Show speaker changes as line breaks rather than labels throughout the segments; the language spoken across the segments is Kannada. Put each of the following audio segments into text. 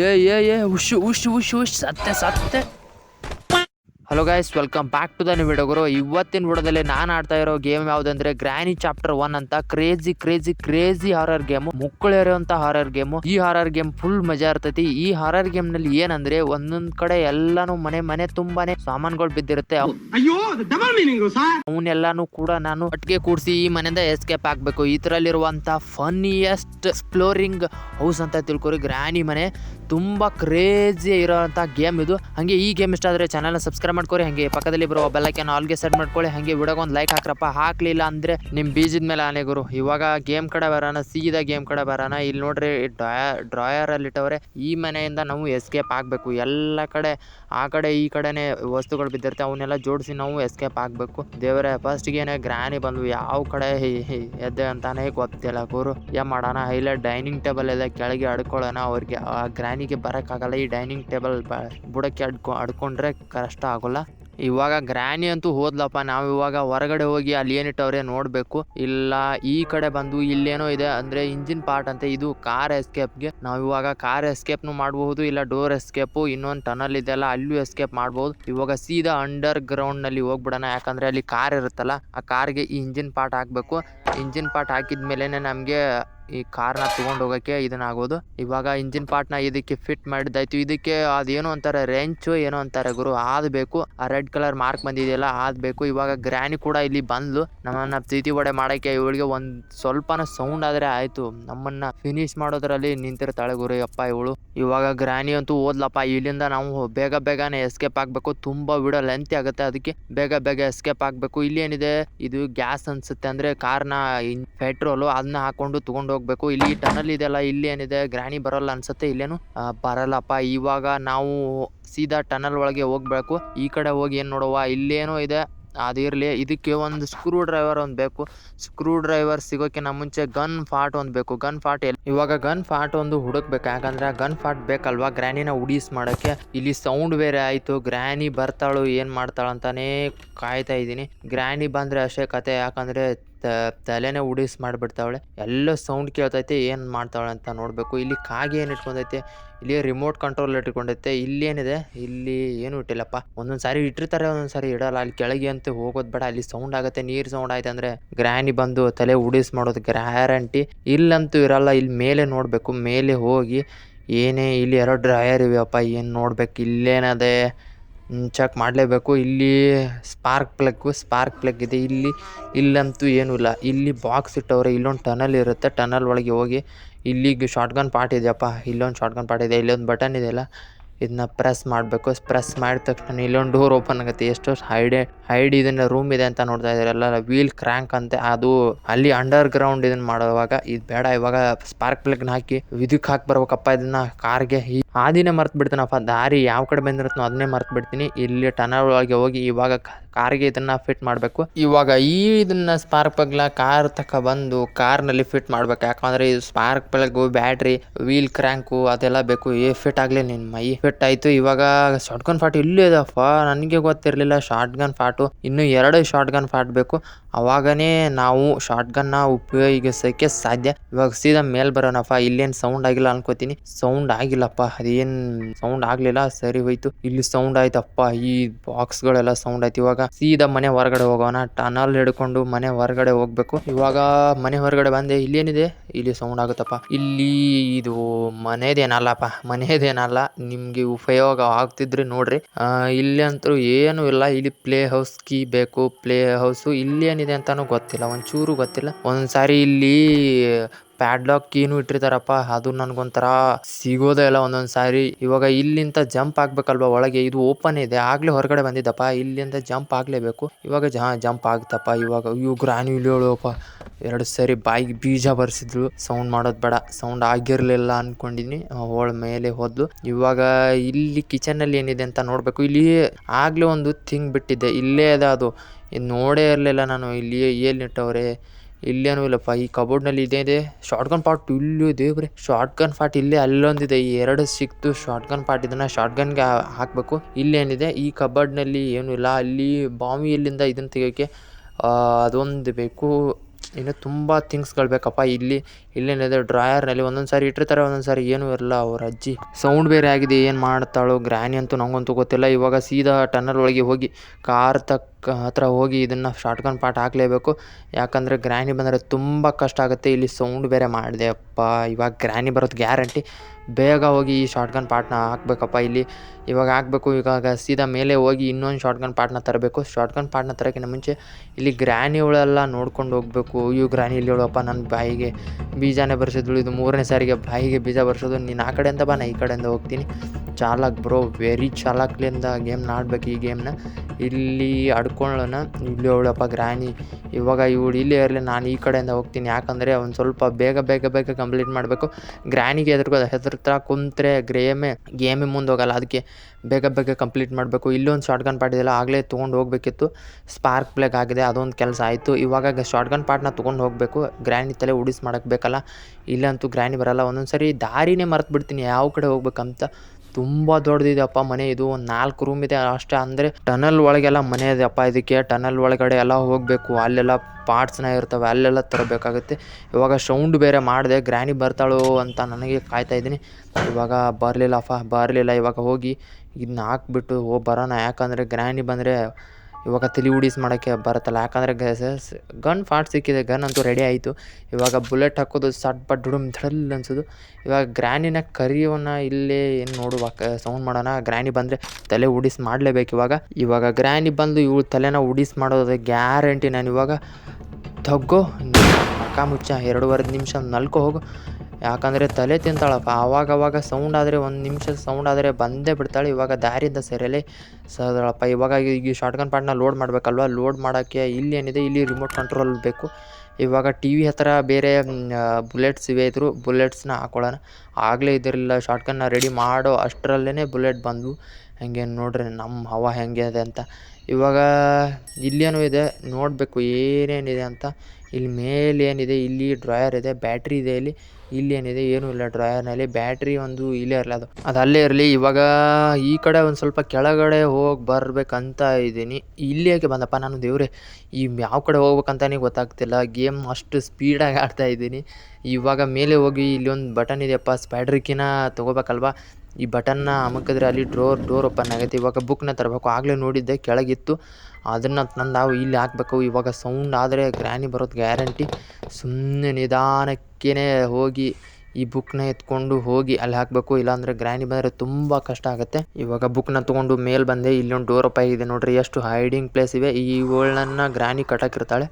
ಏ ಏ ಏ ಉಶ್ ಉಶ್ ಉಶ್ ಉಶ್ ಸತ್ತೆ ಸತ್ತೆ. Hello guys welcome back to the new video ಗುರು. ಇವತ್ತಿನ ವಿಡಿಯೋದಲ್ಲಿ ನಾನು ಆಡ್ತಾ ಇರೋ ಗೇಮ್ ಯಾವುದಂದ್ರೆ ಗ್ರಾನಿ ಚಾಪ್ಟರ್ ಒನ್ ಅಂತ crazy crazy crazy horror game ಮುಕ್ಕಳಿರುವಂತ horror game ಈ ಹಾರರ್ ಗೇಮ್ ಫುಲ್ ಮಜಾ ಇರ್ತೈತಿ. ಈ ಹಾರರ್ ಗೇಮ್ನಲ್ಲಿ ಏನಂದ್ರೆ ಒಂದೊಂದ್ ಕಡೆ ಎಲ್ಲಾನು ಮನೆ ಮನೆ ತುಂಬಾನೇ ಸಾಮಾನುಗಳು ಬಿದ್ದಿರುತ್ತೆ. ಅವನ್ನೆಲ್ಲಾನು ಕೂಡ ನಾನು ಒಟ್ಟಿಗೆ ಕೂಡಿಸಿ ಈ ಮನೆಯಿಂದ ಎಸ್ಕೇಪ್ ಆಗ್ಬೇಕು. ಈ ಫನ್ನಿಯಸ್ಟ್ ಫನ್ನಿಯೆಸ್ಟ್ ಎಕ್ಸ್ಪ್ಲೋರಿಂಗ್ ಹೌಸ್ ಅಂತ ತಿಳ್ಕೊರಿ. ಗ್ರಾನಿ ಮನೆ. ತುಂಬಾ ಕ್ರೇಜಿ ಇರೋವಂಥ ಗೇಮ್ ಇದು. ಹಾಗೆ ಈ ಗೇಮ್ ಇಷ್ಟ ಆದರೆ ಚಾನಲ್ನ ಸಬ್ಸ್ಕ್ರೈಬ್ ಮಾಡ್ಕೊರಿ ಹಾಗೆ ಪಕ್ಕದಲ್ಲಿ ಬರುವ ಬೆಲ್ಲೈಕನ್ ಆಲ್ಗೆ ಸೆಟ್ ಮಾಡ್ಕೊಳ್ಳಿ. ಹಾಗೆ ಒಂದು ಲೈಕ್ ಹಾಕ್ರಪ್ಪ. ಹಾಕ್ಲಿಲ್ಲ ಅಂದರೆ ನಿಮ್ಮ ಬೀಜದ ಮೇಲೆ ಆನೆ ಗುರು. ಇವಾಗ ಗೇಮ್ ಕಡೆ ಬರೋಣ, ಸೀದಾ ಗೇಮ್ ಕಡೆ ಬರೋಣ. ಇಲ್ಲಿ ನೋಡ್ರಿ ಡ್ರಾಯರ್ ಅಲ್ಲಿ ಇಟ್ಟವ್ರೆ, ಈ ಮನೆಯಿಂದ ನಾವು ಎಸ್ಕೇಪ್ ಆಗಬೇಕು. ಎಲ್ಲ ಕಡೆ, ಆ ಕಡೆ, ಈ ಕಡೆನೇ ವಸ್ತುಗಳು ಬಿದ್ದಿರ್ತವೆ ಅವನ್ನೆಲ್ಲ ಜೋಡಿಸಿ ನಾವು ಎಸ್ಕೇಪ್ ಆಗಬೇಕು. ದೇವರೇ ಏನೇ ಗ್ರಾನಿ ಬಂದ್ವು, ಯಾವ ಕಡೆ ಎದ್ದೆ ಅಂತಾನೆ ಗೊತ್ತಿಲ್ಲ ಗುರು. ಏನ್ ಮಾಡೋಣ? ಇಲ್ಲ ಡೈನಿಂಗ್ ಟೇಬಲ್ ಎಲ್ಲ ಕೆಳಗೆ ಅಡ್ಕೊಳ್ಳೋಣ ಅವ್ರಿಗೆ. ಆ ಗ್ರಾನಿಗೆ ಬರೋಕ್ಕಾಗಲ್ಲ, ಈ ಡೈನಿಂಗ್ ಟೇಬಲ್ ಬುಡಕ್ಕೆ ಅಡ್ಕೊ, ಅಡ್ಕೊಂಡ್ರೆ ಕಷ್ಟ ಆಗೋಲ್ಲ. ಇವಾಗ ಗ್ರಾನಿ ಅಂತೂ ಹೋದ್ಲಪ್ಪ, ನಾವು ಇವಾಗ ಹೊರಗಡೆ ಹೋಗಿ ಅಲ್ಲಿ ಏನಿಟ್ಟವ್ರೆ ನೋಡಬೇಕು. ಇಲ್ಲ, ಈ ಕಡೆ ಬಂದು ಇಲ್ಲೇನೋ ಇದೆ ಅಂದ್ರೆ ಇಂಜಿನ್ ಪಾರ್ಟ್ ಅಂತ, ಇದು ಕಾರ್ ಎಸ್ಕೇಪ್ಗೆ ನಾವು ಇವಾಗ ಕಾರ್ ಎಸ್ಕೇಪ್ನು ಮಾಡಬಹುದು ಇಲ್ಲ ಡೋರ್ ಎಸ್ಕೇಪು ಇನ್ನೊಂದು ಟನಲ್ ಇದೆಲ್ಲ ಅಲ್ಲೂ ಎಸ್ಕೇಪ್ ಮಾಡಬಹುದು ಇವಾಗ ಸೀದಾ ಅಂಡರ್ ಗ್ರೌಂಡ್ನಲ್ಲಿ ಹೋಗ್ಬಿಡೋಣ, ಯಾಕಂದ್ರೆ ಅಲ್ಲಿ ಕಾರ್ ಇರುತ್ತಲ್ಲ, ಆ ಕಾರ್ಗೆ ಈ ಇಂಜಿನ್ ಪಾರ್ಟ್ ಹಾಕಬೇಕು. ಇಂಜಿನ್ ಪಾರ್ಟ್ ಹಾಕಿದ್ಮೇಲೆನೆ ನಮಗೆ ಈ ಕಾರ್ನ ಹೋಗಕ್ಕೆ ಹೋಗೋಕ್ಕೆ ಇದನ್ನಾಗೋದು. ಇವಾಗ ಇಂಜಿನ್ ಪಾರ್ಟ್ನ ಇದಕ್ಕೆ ಫಿಟ್ ಮಾಡಿದ್ದಾಯ್ತು ಇದಕ್ಕೆ ಅದೇನೋ ಅಂತಾರೆ ರೆಂಚು ಏನೋ ಅಂತಾರೆ ಗುರು. ಆದ್ ಬೇಕು. ಆ ರೆಡ್ ಕಲರ್ ಮಾರ್ಕ್ ಬಂದಿದೆಯಲ್ಲ, ಆದ್ ಬೇಕು. ಇವಾಗ ಗ್ರಾನಿ ಕೂಡ ಇಲ್ಲಿ ಬಂದ್ಲು. ನಮ್ಮನ್ನ ಪ್ರೀತಿ ಒಡೆ ಮಾಡಕ್ಕೆ ಇವಳಿಗೆ ಒಂದ್ ಸ್ವಲ್ಪನ ಸೌಂಡ್ ಆದ್ರೆ ಆಯ್ತು. ನಮ್ಮನ್ನ ಫಿನಿಶ್ ಮಾಡೋದ್ರಲ್ಲಿ ನಿಂತಿರ್ತಾಳೆ ಗುರು ಅಪ್ಪ ಇವಳು. ಇವಾಗ ಗ್ರಾನಿ ಅಂತೂ ಓದ್ಲಪ್ಪ. ಇಲ್ಲಿಂದ ನಾವು ಬೇಗ ಬೇಗನೆ ಎಸ್ಕೇಪ್ ಆಗ್ಬೇಕು. ತುಂಬಾ ವಿಡಿಯೋ ಲೆಂತಿ ಆಗುತ್ತೆ. ಅದಕ್ಕೆ ಬೇಗ ಬೇಗ ಎಸ್ಕೇಪ್ ಆಗ್ಬೇಕು. ಇಲ್ಲಿ ಏನಿದೆ? ಇದು ಗ್ಯಾಸ್ ಅನ್ಸುತ್ತೆ. ಅಂದ್ರೆ ಕಾರ್ನ ಪೆಟ್ರೋಲು ಅದನ್ನ ಹಾಕೊಂಡು ತಗೊಂಡು ಹೋಗ್ಬೇಕು. ಇಲ್ಲಿ ಟನಲ್ ಇದೆಯಲ್ಲ, ಇಲ್ಲಿ ಏನಿದೆ? ಗ್ರಾನಿ ಬರಲ್ಲ ಅನ್ಸುತ್ತೆ ಇಲ್ಲೇನು? ಬರಲ್ಲಪ್ಪ. ಇವಾಗ ನಾವು ಸೀದಾ ಟನಲ್ ಒಳಗೆ ಹೋಗ್ಬೇಕು. ಈ ಕಡೆ ಹೋಗಿ ಏನು ನೋಡುವ? ಇಲ್ಲೇನೋ ಇದೆ. ಅದಿರಲಿ ಇದಕ್ಕೆ ಒಂದು ಸ್ಕ್ರೂ ಡ್ರೈವರ್ ಒಂದು ಬೇಕು. ಸ್ಕ್ರೂ ಡ್ರೈವರ್ ಸಿಗೋಕ್ಕಿಂತ ಮುಂಚೆ ಗನ್ ಫಾಟ್ ಒಂದು ಬೇಕು. ಗನ್ ಫಾಟ್ ಎಲ್ಲಿ ಇವಾಗ ಗನ್ ಫಾಟ್ ಒಂದು ಹುಡುಕ್ಬೇಕು. ಯಾಕಂದ್ರೆ ಗನ್ ಫಾಟ್ ಬೇಕಲ್ವಾ? ಗ್ರ್ಯಾನಿನ ಉಡೀಸ್ ಮಾಡೋಕ್ಕೆ. ಇಲ್ಲಿ ಸೌಂಡ್ ಬೇರೆ ಆಯಿತು. ಗ್ರ್ಯಾನಿ ಬರ್ತಾಳು, ಏನು ಮಾಡ್ತಾಳ ಅಂತಾನೆ ಕಾಯ್ತಾ ಇದ್ದೀನಿ. ಗ್ರ್ಯಾನಿ ಬಂದ್ರೆ ಅಷ್ಟೇ ಕತೆ. ಯಾಕಂದ್ರೆ ತಲೆನೇ ಉಡಿಸ್ ಮಾಡಿಬಿಡ್ತಾವಳೆ. ಎಲ್ಲ ಸೌಂಡ್ ಕೇಳ್ತೈತೆ, ಏನು ಮಾಡ್ತಾವಳೆ ಅಂತ ನೋಡಬೇಕು. ಇಲ್ಲಿ ಕಾಗೆ ಏನು ಇಟ್ಕೊಂಡೈತೆ, ಇಲ್ಲಿ ರಿಮೋಟ್ ಕಂಟ್ರೋಲ್ ಇಟ್ಕೊಂಡೈತೆ, ಇಲ್ಲಿ ಏನಿದೆ, ಇಲ್ಲಿ ಏನು ಇಟ್ಟಿಲ್ಲಪ್ಪ. ಒಂದೊಂದು ಸಾರಿ ಇಟ್ಟಿರ್ತಾರೆ, ಒಂದೊಂದು ಸಾರಿ ಇಡಲ್ಲ. ಅಲ್ಲಿ ಕೆಳಗೆ ಅಂತ ಹೋಗೋದು ಬೇಡ. ಅಲ್ಲಿ ಸೌಂಡ್ ಆಗುತ್ತೆ, ನೀರು ಸೌಂಡ್ ಆಯ್ತು ಅಂದರೆ ಗ್ರ್ಯಾನಿ ಬಂದು ತಲೆ ಉಡಿಸ್ ಮಾಡೋದು ಗ್ಯಾರಂಟಿ ಇಲ್ಲಂತೂ ಇರಲ್ಲ. ಇಲ್ಲಿ ಮೇಲೆ ನೋಡಬೇಕು. ಮೇಲೆ ಹೋಗಿ ಏನೇ, ಇಲ್ಲಿ ಎರಡು ಡ್ರಯರ್ ಇವೆಯಪ್ಪ, ಏನು ನೋಡ್ಬೇಕು? ಇಲ್ಲೇನದೆ. ಚೆಕ್ ಮಾಡಲೇಬೇಕು. ಇಲ್ಲಿ ಸ್ಪಾರ್ಕ್ ಪ್ಲಗ್ಗು ಸ್ಪಾರ್ಕ್ ಪ್ಲಗ್ ಇದೆ. ಇಲ್ಲಿ ಇಲ್ಲಂತೂ ಏನೂ ಇಲ್ಲ. ಇಲ್ಲಿ ಬಾಕ್ಸ್ ಇಟ್ಟವ್ರೆ ಇಲ್ಲೊಂದು ಟನಲ್ ಇರುತ್ತೆ. ಟನಲ್ ಒಳಗೆ ಹೋಗಿ ಇಲ್ಲಿಗೆ ಶಾಟ್ಗನ್ ಗನ್ ಪಾರ್ಟ್ ಇದೆಯಪ್ಪ. ಇಲ್ಲೊಂದು ಶಾಟ್ಗನ್ ಗನ್ ಪಾರ್ಟ್ ಇದೆ. ಇಲ್ಲೊಂದು ಬಟನ್ ಇದೆಯಲ್ಲ ಇದನ್ನ ಪ್ರೆಸ್ ಮಾಡಬೇಕು. ಪ್ರೆಸ್ ಮಾಡಿದ ತಕ್ಷಣ ಇಲ್ಲೊಂದು ಡೋರ್ ಓಪನ್ ಆಗುತ್ತೆ. ಎಷ್ಟು ಹೈಡೆ ಹೈಡ್ ಇದನ್ನ ರೂಮ್ ಇದೆ ಅಂತ ನೋಡ್ತಾ ಇದ್ದೀರಲ್ಲ ವೀಲ್ ಕ್ರ್ಯಾಂಕ್ ಅಂತೆ. ಅದು ಅಲ್ಲಿ ಅಂಡರ್ ಗ್ರೌಂಡ್ ಇದನ್ನ ಮಾಡುವಾಗ ಇದು ಬೇಡ. ಇವಾಗ ಸ್ಪಾರ್ಕ್ ಪ್ಲಗ್ನ ಹಾಕಿ ಇದಕ್ಕೆ ಹಾಕಿ ಬರ್ಬೇಕಪ್ಪ. ಇದನ್ನ ಕಾರ್ಗೆ ಈ ಹಾದಿನೇ ಮರ್ತು ಬಿಡ್ತೀನಪ್ಪ. ದಾರಿ ಯಾವ ಕಡೆ ಬಂದಿರತ್ನೋ ಅದನ್ನೇ ಮರ್ತು ಬಿಡ್ತೀನಿ. ಇಲ್ಲಿ ಟನಲ್ ಒಳಗೆ ಹೋಗಿ ಇವಾಗ ಕಾರ್ಗೆ ಇದನ್ನ ಫಿಟ್ ಮಾಡಬೇಕು. ಇವಾಗ ಈ ಇದನ್ನ ಸ್ಪಾರ್ಕ್ ಪ್ಲಗ್ನ ಕಾರ್ ತಕ ಬಂದು ಕಾರ್ನಲ್ಲಿ ಫಿಟ್ ಮಾಡ್ಬೇಕು. ಯಾಕಂದ್ರೆ ಇದು spark plug battery wheel crank ಅದೆಲ್ಲ ಬೇಕು. ಏ ಫಿಟ್ ಆಗ್ಲಿ ನಿನ್ ಮೈ ಆಯ್ತು ಇವಾಗ ಶಾರ್ಟ್ ಗನ್ ಫಾಟ್ ಇಲ್ಲೇ ಇದಪ್ಪ ನನಗೆ ಗೊತ್ತಿರಲಿಲ್ಲ ಶಾರ್ಟ್ ಗನ್ ಫಾಟು ಇನ್ನು ಎರಡು ಶಾರ್ಟ್ ಗನ್ ಫಾಟ್ ಬೇಕು. ಅವಾಗನೇ ನಾವು ಶಾರ್ಟ್ ಗನ್ನ ಉಪಯೋಗಿಸೋಕ್ಕೆ ಸಾಧ್ಯ. ಇವಾಗ ಸೀದಾ ಮೇಲ್ ಬರೋಣಪ್ಪ. ಇಲ್ಲೇನು ಸೌಂಡ್ ಆಗಿಲ್ಲ ಅನ್ಕೋತೀನಿ. ಸೌಂಡ್ ಆಗಿಲ್ಲಪ್ಪ. ಅದೇನ್ ಸೌಂಡ್ ಆಗ್ಲಿಲ್ಲ. ಸರಿ ಹೋಯ್ತು. ಇಲ್ಲಿ ಸೌಂಡ್ ಆಯ್ತಪ್ಪ. ಈ ಬಾಕ್ಸ್ ಗಳೆಲ್ಲ ಸೌಂಡ್ ಆಯ್ತು. ಇವಾಗ ಸೀದಾ ಮನೆ ಹೊರಗಡೆ ಹೋಗೋಣ. ಟನಲ್ ಹಿಡ್ಕೊಂಡು ಮನೆ ಹೊರಗಡೆ ಹೋಗ್ಬೇಕು. ಇವಾಗ ಮನೆ ಹೊರಗಡೆ ಬಂದೆ. ಇಲ್ಲೇನಿದೆ? ಇಲ್ಲಿ ಸೌಂಡ್ ಆಗುತ್ತಪ್ಪ. ಇಲ್ಲಿ ಇದು ಮನೆದೇನಲ್ಲಪ್ಪ. ಮನೆದೇನಲ್ಲ. ನಿಮ್ಗೆ ಉಪಯೋಗ ಆಗ್ತಿದ್ರಿ ನೋಡ್ರಿ. ಇಲ್ಲಿ ಅಂತೂ ಏನು ಇಲ್ಲ. ಇಲ್ಲಿ ಪ್ಲೇ ಹೌಸ್ ಕೀ ಬೇಕು. ಪ್ಲೇ ಹೌಸ್ ಇಲ್ಲಿ ಏನಿದೆ ಅಂತಾನು ಗೊತ್ತಿಲ್ಲ. ಒಂಚೂರು ಗೊತ್ತಿಲ್ಲ. ಒಂದ್ಸಾರಿ ಇಲ್ಲಿ ಪ್ಯಾಡ್ಲಾಕ್ ಕೀನು ಇಟ್ಟಿರ್ತಾರಪ್ಪ. ಅದು ನನ್ಗೊಂಥರ ಸಿಗೋದೇ ಇಲ್ಲ ಒಂದೊಂದ್ ಸಾರಿ ಇವಾಗ ಇಲ್ಲಿಂದ ಜಂಪ್ ಆಗ್ಬೇಕಲ್ವಾ? ಒಳಗೆ ಇದು ಓಪನ್ ಇದೆ. ಆಗ್ಲೇ ಹೊರಗಡೆ ಬಂದಿದ್ದಪ್ಪ. ಇಲ್ಲಿಂದ ಜಂಪ್ ಆಗ್ಲೇಬೇಕು. ಇವಾಗ ಜಂಪ್ ಆಗ್ತಪ್ಪ. ಇವಾಗ ಇವು ಗ್ರಾನಿ ಎರಡು ಸರಿ ಬಾಯಿಗೆ ಬೀಜ ಬರ್ಸಿದ್ರು. ಸೌಂಡ್ ಮಾಡೋದು ಬೇಡ. ಸೌಂಡ್ ಆಗಿರಲಿಲ್ಲ ಅನ್ಕೊಂಡಿನಿ ಅವಳ ಮೇಲೆ ಹೋದ್ಲು. ಇವಾಗ ಇಲ್ಲಿ ಕಿಚನ್ ಅಲ್ಲಿ ಏನಿದೆ ಅಂತ ನೋಡ್ಬೇಕು. ಇಲ್ಲಿ ಆಗ್ಲೇ ಒಂದು ಥಿಂಗ್ ಬಿಟ್ಟಿದ್ದೆ ಇಲ್ಲೇ ಅದ ಅದು. ನೋಡೇ ಇರಲಿಲ್ಲ ನಾನು. ಇಲ್ಲಿ ಎಲ್ಲಿಟ್ಟವ್ರೆ ಇಲ್ಲೇನೂ ಇಲ್ಲಪ್ಪ. ಈ ಕಬೋರ್ಡ್ನಲ್ಲಿ ಇದೇ, ಇದೆ. ಶಾರ್ಟ್ ಗನ್ ಪಾರ್ಟ್ ಇಲ್ಲೂ ದೇವ್ರೆ ಶಾರ್ಟ್ ಗನ್ ಪಾರ್ಟ್ ಇಲ್ಲೇ ಅಲ್ಲೊಂದಿದೆ. ಈ ಎರಡು ಸಿಕ್ತು. ಶಾರ್ಟ್ ಗನ್ ಪಾರ್ಟ್ ಇದನ್ನ ಶಾರ್ಟ್ ಗನ್ಗೆ ಹಾಕಬೇಕು. ಇಲ್ಲೇನಿದೆ ಈ ಕಬೋರ್ಡ್ನಲ್ಲಿ ಏನೂ ಇಲ್ಲ. ಅಲ್ಲಿ ಬಾವಿಯಲ್ಲಿಂದ ಇದನ್ನ ತೆಗಿಯೋಕ್ಕೆ ಅದೊಂದು ಬೇಕು. ಇನ್ನು ತುಂಬ ಥಿಂಗ್ಸ್ಗಳು ಬೇಕಪ್ಪ. ಇಲ್ಲಿ ಇಲ್ಲೇನಿದೆ ಡ್ರಾಯರ್ನಲ್ಲಿ ಒಂದೊಂದು ಸಾರಿ ಇಟ್ಟಿರ್ತಾರೆ, ಒಂದೊಂದು ಸಾರಿ ಏನೂ ಇರಲ್ಲ ಅವ್ರ ಅಜ್ಜಿ. ಸೌಂಡ್ ಬೇರೆ ಆಗಿದೆ, ಏನು ಮಾಡ್ತಾಳೋ ಗ್ರ್ಯಾನಿ ಅಂತೂ ನಂಗಂತೂ ಗೊತ್ತಿಲ್ಲ. ಇವಾಗ ಸೀದಾ ಟನ್ನಲ್ ಒಳಗೆ ಹೋಗಿ ಕಾರ್ ತಕ್ಕ ಹತ್ರ ಹೋಗಿ ಇದನ್ನು ಶಾರ್ಟ್ಗನ್ ಪಾಟ್ ಹಾಕಲೇಬೇಕು. ಯಾಕಂದರೆ ಗ್ರ್ಯಾನಿ ಬಂದರೆ ತುಂಬ ಕಷ್ಟ ಆಗುತ್ತೆ. ಇಲ್ಲಿ ಸೌಂಡ್ ಬೇರೆ ಮಾಡಿದೆ, ಅಪ್ಪ. ಇವಾಗ ಗ್ರ್ಯಾನಿ ಬರೋದು ಗ್ಯಾರಂಟಿ ಬೇಗ ಹೋಗಿ ಈ ಶಾರ್ಟ್ಗನ್ ಪಾಟ್ನ ಹಾಕ್ಬೇಕಪ್ಪ. ಇಲ್ಲಿ ಇವಾಗ ಹಾಕ್ಬೇಕು, ಇವಾಗ ಸೀದಾ ಮೇಲೆ ಹೋಗಿ ಇನ್ನೊಂದು ಶಾರ್ಟ್ಗನ್ ಪಾಟ್ನ ತರಬೇಕು. ಶಾರ್ಟ್ಗನ್ ಪಾಟ್ನ ತರೋಕ್ಕಿಂತ ಮುಂಚೆ ಇಲ್ಲಿ ಗ್ರ್ಯಾನಿಗಳೆಲ್ಲ ನೋಡ್ಕೊಂಡು ಹೋಗಬೇಕು. ಅಯ್ಯೋ ಗ್ರ್ಯಾನಿ ಇಲ್ಲಿ ಹೇಳಪ್ಪ ನನ್ನ ಬಾಯಿಗೆ. ಬೀಜನೇ ಬರ್ಸಿದ್ಳು. ಇದು ಮೂರನೇ ಸಾರಿಗೆ, ಬಾಯಿಗೆ ಬೀಜ ಬರ್ಸೋದು. ನೀನು ಆ ಕಡೆಯಿಂದ ಬಾ, ನಾ ಈ ಕಡೆಯಿಂದ ಹೋಗ್ತೀನಿ. ಚಾಲಾಕ್ ಬ್ರೋ ವೆರಿ ಚಾಲಾಕ್ಲಿಂದ ಗೇಮ್ನ ಆಡ್ಬೇಕು ಈ ಗೇಮ್ನ ಇಲ್ಲಿ ಆಡ್ಕೊಳ್ಳೋಣ. ಇಲ್ಲಿ ಅವಳಪ್ಪ ಗ್ರಾನಿ ಇವಾಗ ಇವಳು ಇಲ್ಲಿ ಇರಲಿ, ನಾನು ಈ ಕಡೆಯಿಂದ ಹೋಗ್ತೀನಿ. ಯಾಕಂದರೆ ಒಂದು ಸ್ವಲ್ಪ ಬೇಗ ಬೇಗ ಬೇಗ ಕಂಪ್ಲೀಟ್ ಮಾಡಬೇಕು. ಗ್ರ್ಯಾನಿಗೆ ಹೆದರ್ಕೋ ಹೆದರ್ತಾ ಕುಂತ್ರೆ ಗ್ರೇಮೆ ಗೇಮೇ ಮುಂದೆ ಹೋಗಲ್ಲ. ಅದಕ್ಕೆ ಬೇಗ ಬೇಗ ಕಂಪ್ಲೀಟ್ ಮಾಡಬೇಕು. ಇಲ್ಲೊಂದು ಶಾರ್ಟ್ಗನ್ ಪಾರ್ಟ್ ಇದೆಯಲ್ಲ, ಆಗಲೇ ತೊಗೊಂಡು ಹೋಗಬೇಕಿತ್ತು. ಸ್ಪಾರ್ಕ್ ಪ್ಲೇಗ್ ಆಗಿದೆ, ಅದೊಂದು ಕೆಲಸ ಆಯಿತು. ಇವಾಗ ಶಾರ್ಟ್ಗನ್ ಪಾರ್ಟ್ನ ತೊಗೊಂಡು ಹೋಗಬೇಕು. ಗ್ರ್ಯಾನಿ ತಲೆ ಉಡಿಸ್ ಮಾಡೋಕ್ಕೆ ಬೇಕಲ್ಲ. ಇಲ್ಲಂತೂ ಗ್ರ್ಯಾನಿ ಬರಲ್ಲ. ಒಂದೊಂದು ಸರಿ ದಾರಿನೇ ಮರೆತು ಬಿಡ್ತೀನಿ ಯಾವ ಕಡೆ ಹೋಗ್ಬೇಕಂತ ತುಂಬ ದೊಡ್ಡದಿದೆಯಪ್ಪ ಮನೆ. ಇದು ಒಂದು ನಾಲ್ಕು ರೂಮ್ ಇದೆ ಅಷ್ಟೇ. ಅಂದರೆ ಟನಲ್ ಒಳಗೆಲ್ಲ ಮನೆ ಇದೆಯಪ್ಪ ಇದಕ್ಕೆ ಟನಲ್ ಒಳಗಡೆ ಎಲ್ಲ ಹೋಗಬೇಕು. ಅಲ್ಲೆಲ್ಲ ಪಾರ್ಟ್ಸ್ನ ಇರ್ತವೆ. ಅಲ್ಲೆಲ್ಲ ತರಬೇಕಾಗುತ್ತೆ. ಇವಾಗ ಸೌಂಡ್ ಬೇರೆ ಮಾಡಿದೆ. ಗ್ರ್ಯಾನಿ ಬರ್ತಾಳು ಅಂತ ನನಗೆ ಕಾಯ್ತಾ ಇದ್ದೀನಿ. ಇವಾಗ ಬರಲಿಲ್ಲಪ್ಪ ಬರಲಿಲ್ಲ. ಇವಾಗ ಹೋಗಿ ಇದನ್ನ ಹಾಕ್ಬಿಟ್ಟು ಹೋಗಿ ಬರೋಣ. ಯಾಕಂದರೆ ಗ್ರ್ಯಾನಿ ಬಂದರೆ ಇವಾಗ ತಲೆ ಉಡಿಸ್ ಮಾಡೋಕ್ಕೆ ಬರುತ್ತಲ್ಲ. ಯಾಕಂದರೆ ಗನ್ ಫಾಟ್ ಸಿಕ್ಕಿದೆ ಗನ್ ಅಂತೂ ರೆಡಿ ಆಯಿತು. ಇವಾಗ ಬುಲೆಟ್ ಹಾಕೋದು ಸಟ್ ಬಟ್ ಡುಡುಮ್ ಧಡಲ್ ಅನ್ಸೋದು. ಇವಾಗ ಗ್ರ್ಯಾನಿನ ಕರಿಯೋಣ ಇಲ್ಲೇ ಏನು ನೋಡುವ ಸೌಂಡ್ ಮಾಡೋಣ. ಗ್ರ್ಯಾನಿ ಬಂದರೆ ತಲೆ ಉಡಿಸ್ ಮಾಡಲೇಬೇಕು ಇವಾಗ. ಇವಾಗ ಗ್ರ್ಯಾನಿ ಬಂದು ಇವಳು ತಲೆನ ಉಡಿಸ್ ಮಾಡೋದು ಗ್ಯಾರಂಟಿ ನಾನು ಇವಾಗ ತಗ್ಗೋ ಅಕ್ಕಾ ಮುಚ್ಚ, ಎರಡೂವರೆ ನಿಮಿಷ ನಲ್ಕೋ ಹೋಗು. ಯಾಕಂದರೆ ತಲೆ ತಿಂತಾಳಪ್ಪ. ಆವಾಗ ಅವಾಗ ಸೌಂಡ್ ಆದರೆ ಒಂದು ನಿಮಿಷ ಸೌಂಡ್ ಆದರೆ ಬಂದೇ ಬಿಡ್ತಾಳೆ. ಇವಾಗ ದಾರಿಯಿಂದ ಸರಿಯಲ್ಲೇ ಸದಳಪ್ಪ ಇವಾಗ ಈಗ ಶಾರ್ಟ್ಗನ್ ಪಾರ್ಟ್ನ ಲೋಡ್ ಮಾಡಬೇಕಲ್ವ? ಲೋಡ್ ಮಾಡೋಕ್ಕೆ ಇಲ್ಲಿ ಏನಿದೆ? ಇಲ್ಲಿ ರಿಮೋಟ್ ಕಂಟ್ರೋಲ್ ಬೇಕು. ಇವಾಗ ಟಿ ವಿ ಹತ್ರ ಬೇರೆ ಬುಲೆಟ್ಸ್ ಇವೆ ಇದ್ರು ಬುಲೆಟ್ಸ್ನ ಹಾಕೊಳ್ಳೋಣ. ಆಗಲೇ ಇದಿರಲಿಲ್ಲ ಶಾರ್ಟ್ಗನ್ನ ರೆಡಿ ಮಾಡೋ ಅಷ್ಟರಲ್ಲೇ ಬುಲೆಟ್ ಬಂದವು. ಹಂಗೆ ನೋಡ್ರಿ ನಮ್ಮ ಹವಾ ಹೆಂಗೆ ಇದೆ ಅಂತ. ಇವಾಗ ಇಲ್ಲೇನೂ ಇದೆ. ನೋಡಬೇಕು ಏನೇನಿದೆ ಅಂತ. ಇಲ್ಲಿ ಮೇಲೆ ಏನಿದೆ ಇಲ್ಲಿ ಡ್ರಾಯರ್ ಇದೆ. ಬ್ಯಾಟ್ರಿ ಇದೆ ಇಲ್ಲಿ. ಇಲ್ಲಿ ಏನಿದೆ ಏನೂ ಇಲ್ಲ. ಡ್ರಾಯರ್ನಲ್ಲಿ ಬ್ಯಾಟ್ರಿ ಒಂದು ಇಲ್ಲೇ ಇರಲಿ. ಅದು ಅದು ಅಲ್ಲೇ ಇರಲಿ. ಇವಾಗ ಈ ಕಡೆ ಒಂದು ಸ್ವಲ್ಪ ಕೆಳಗಡೆ ಹೋಗಿ ಬರ್ಬೇಕಂತ ಇದ್ದೀನಿ. ಇಲ್ಲಿ ಯಾಕೆ ಬಂದಪ್ಪ ನಾನು ದೇವ್ರೆ, ಈ ಯಾವ ಕಡೆ ಹೋಗ್ಬೇಕಂತಾನೆ ಗೊತ್ತಾಗ್ತಿಲ್ಲ. ಗೇಮ್ ಅಷ್ಟು ಸ್ಪೀಡಾಗಿ ಆಡ್ತಾ ಇದ್ದೀನಿ. ಇವಾಗ ಮೇಲೆ ಹೋಗಿ ಇಲ್ಲಿ ಒಂದು ಬಟನ್ ಇದೆಯಪ್ಪ ಸ್ಪೈಡ್ರ್ ಕೀನ ತೊಗೋಬೇಕಲ್ವಾ? ಈ ಬಟನ್ನ ಅಮುಕಿದ್ರೆ ಅಲ್ಲಿ ಡೋರ್ ಡೋರ್ ಓಪನ್ ಆಗೈತೆ. ಇವಾಗ ಬುಕ್ನ ತರಬೇಕು. ಆಗಲೇ ನೋಡಿದ್ದೆ, ಕೆಳಗಿತ್ತು. ಅದನ್ನು ತಂದು ನಾವು ಇಲ್ಲಿ ಹಾಕಬೇಕು. ಇವಾಗ ಸೌಂಡ್ ಆದರೆ ಗ್ರ್ಯಾನಿ ಬರೋದು ಗ್ಯಾರಂಟಿ ಸುಮ್ಮನೆ ನಿಧಾನಕ್ಕೇ ಹೋಗಿ ಈ ಬುಕ್ನ ಎತ್ಕೊಂಡು ಹೋಗಿ ಅಲ್ಲಿ ಹಾಕಬೇಕು. ಇಲ್ಲಾಂದರೆ ಗ್ರ್ಯಾನಿ ಬಂದರೆ ತುಂಬ ಕಷ್ಟ ಆಗುತ್ತೆ. ಇವಾಗ ಬುಕ್ನ ತೊಗೊಂಡು ಮೇಲೆ ಬಂದೆ, ಇಲ್ಲೊಂದು ಡೋರ್ ಓಪನ್ ಇದೆ ನೋಡ್ರಿ. ಎಷ್ಟು ಹೈಡಿಂಗ್ ಪ್ಲೇಸ್ ಇವೆ. ಈ ಇವಳನ್ನ ಗ್ರ್ಯಾನಿ ಕಟ್ಟಾಕಿರ್ತಾಳೆ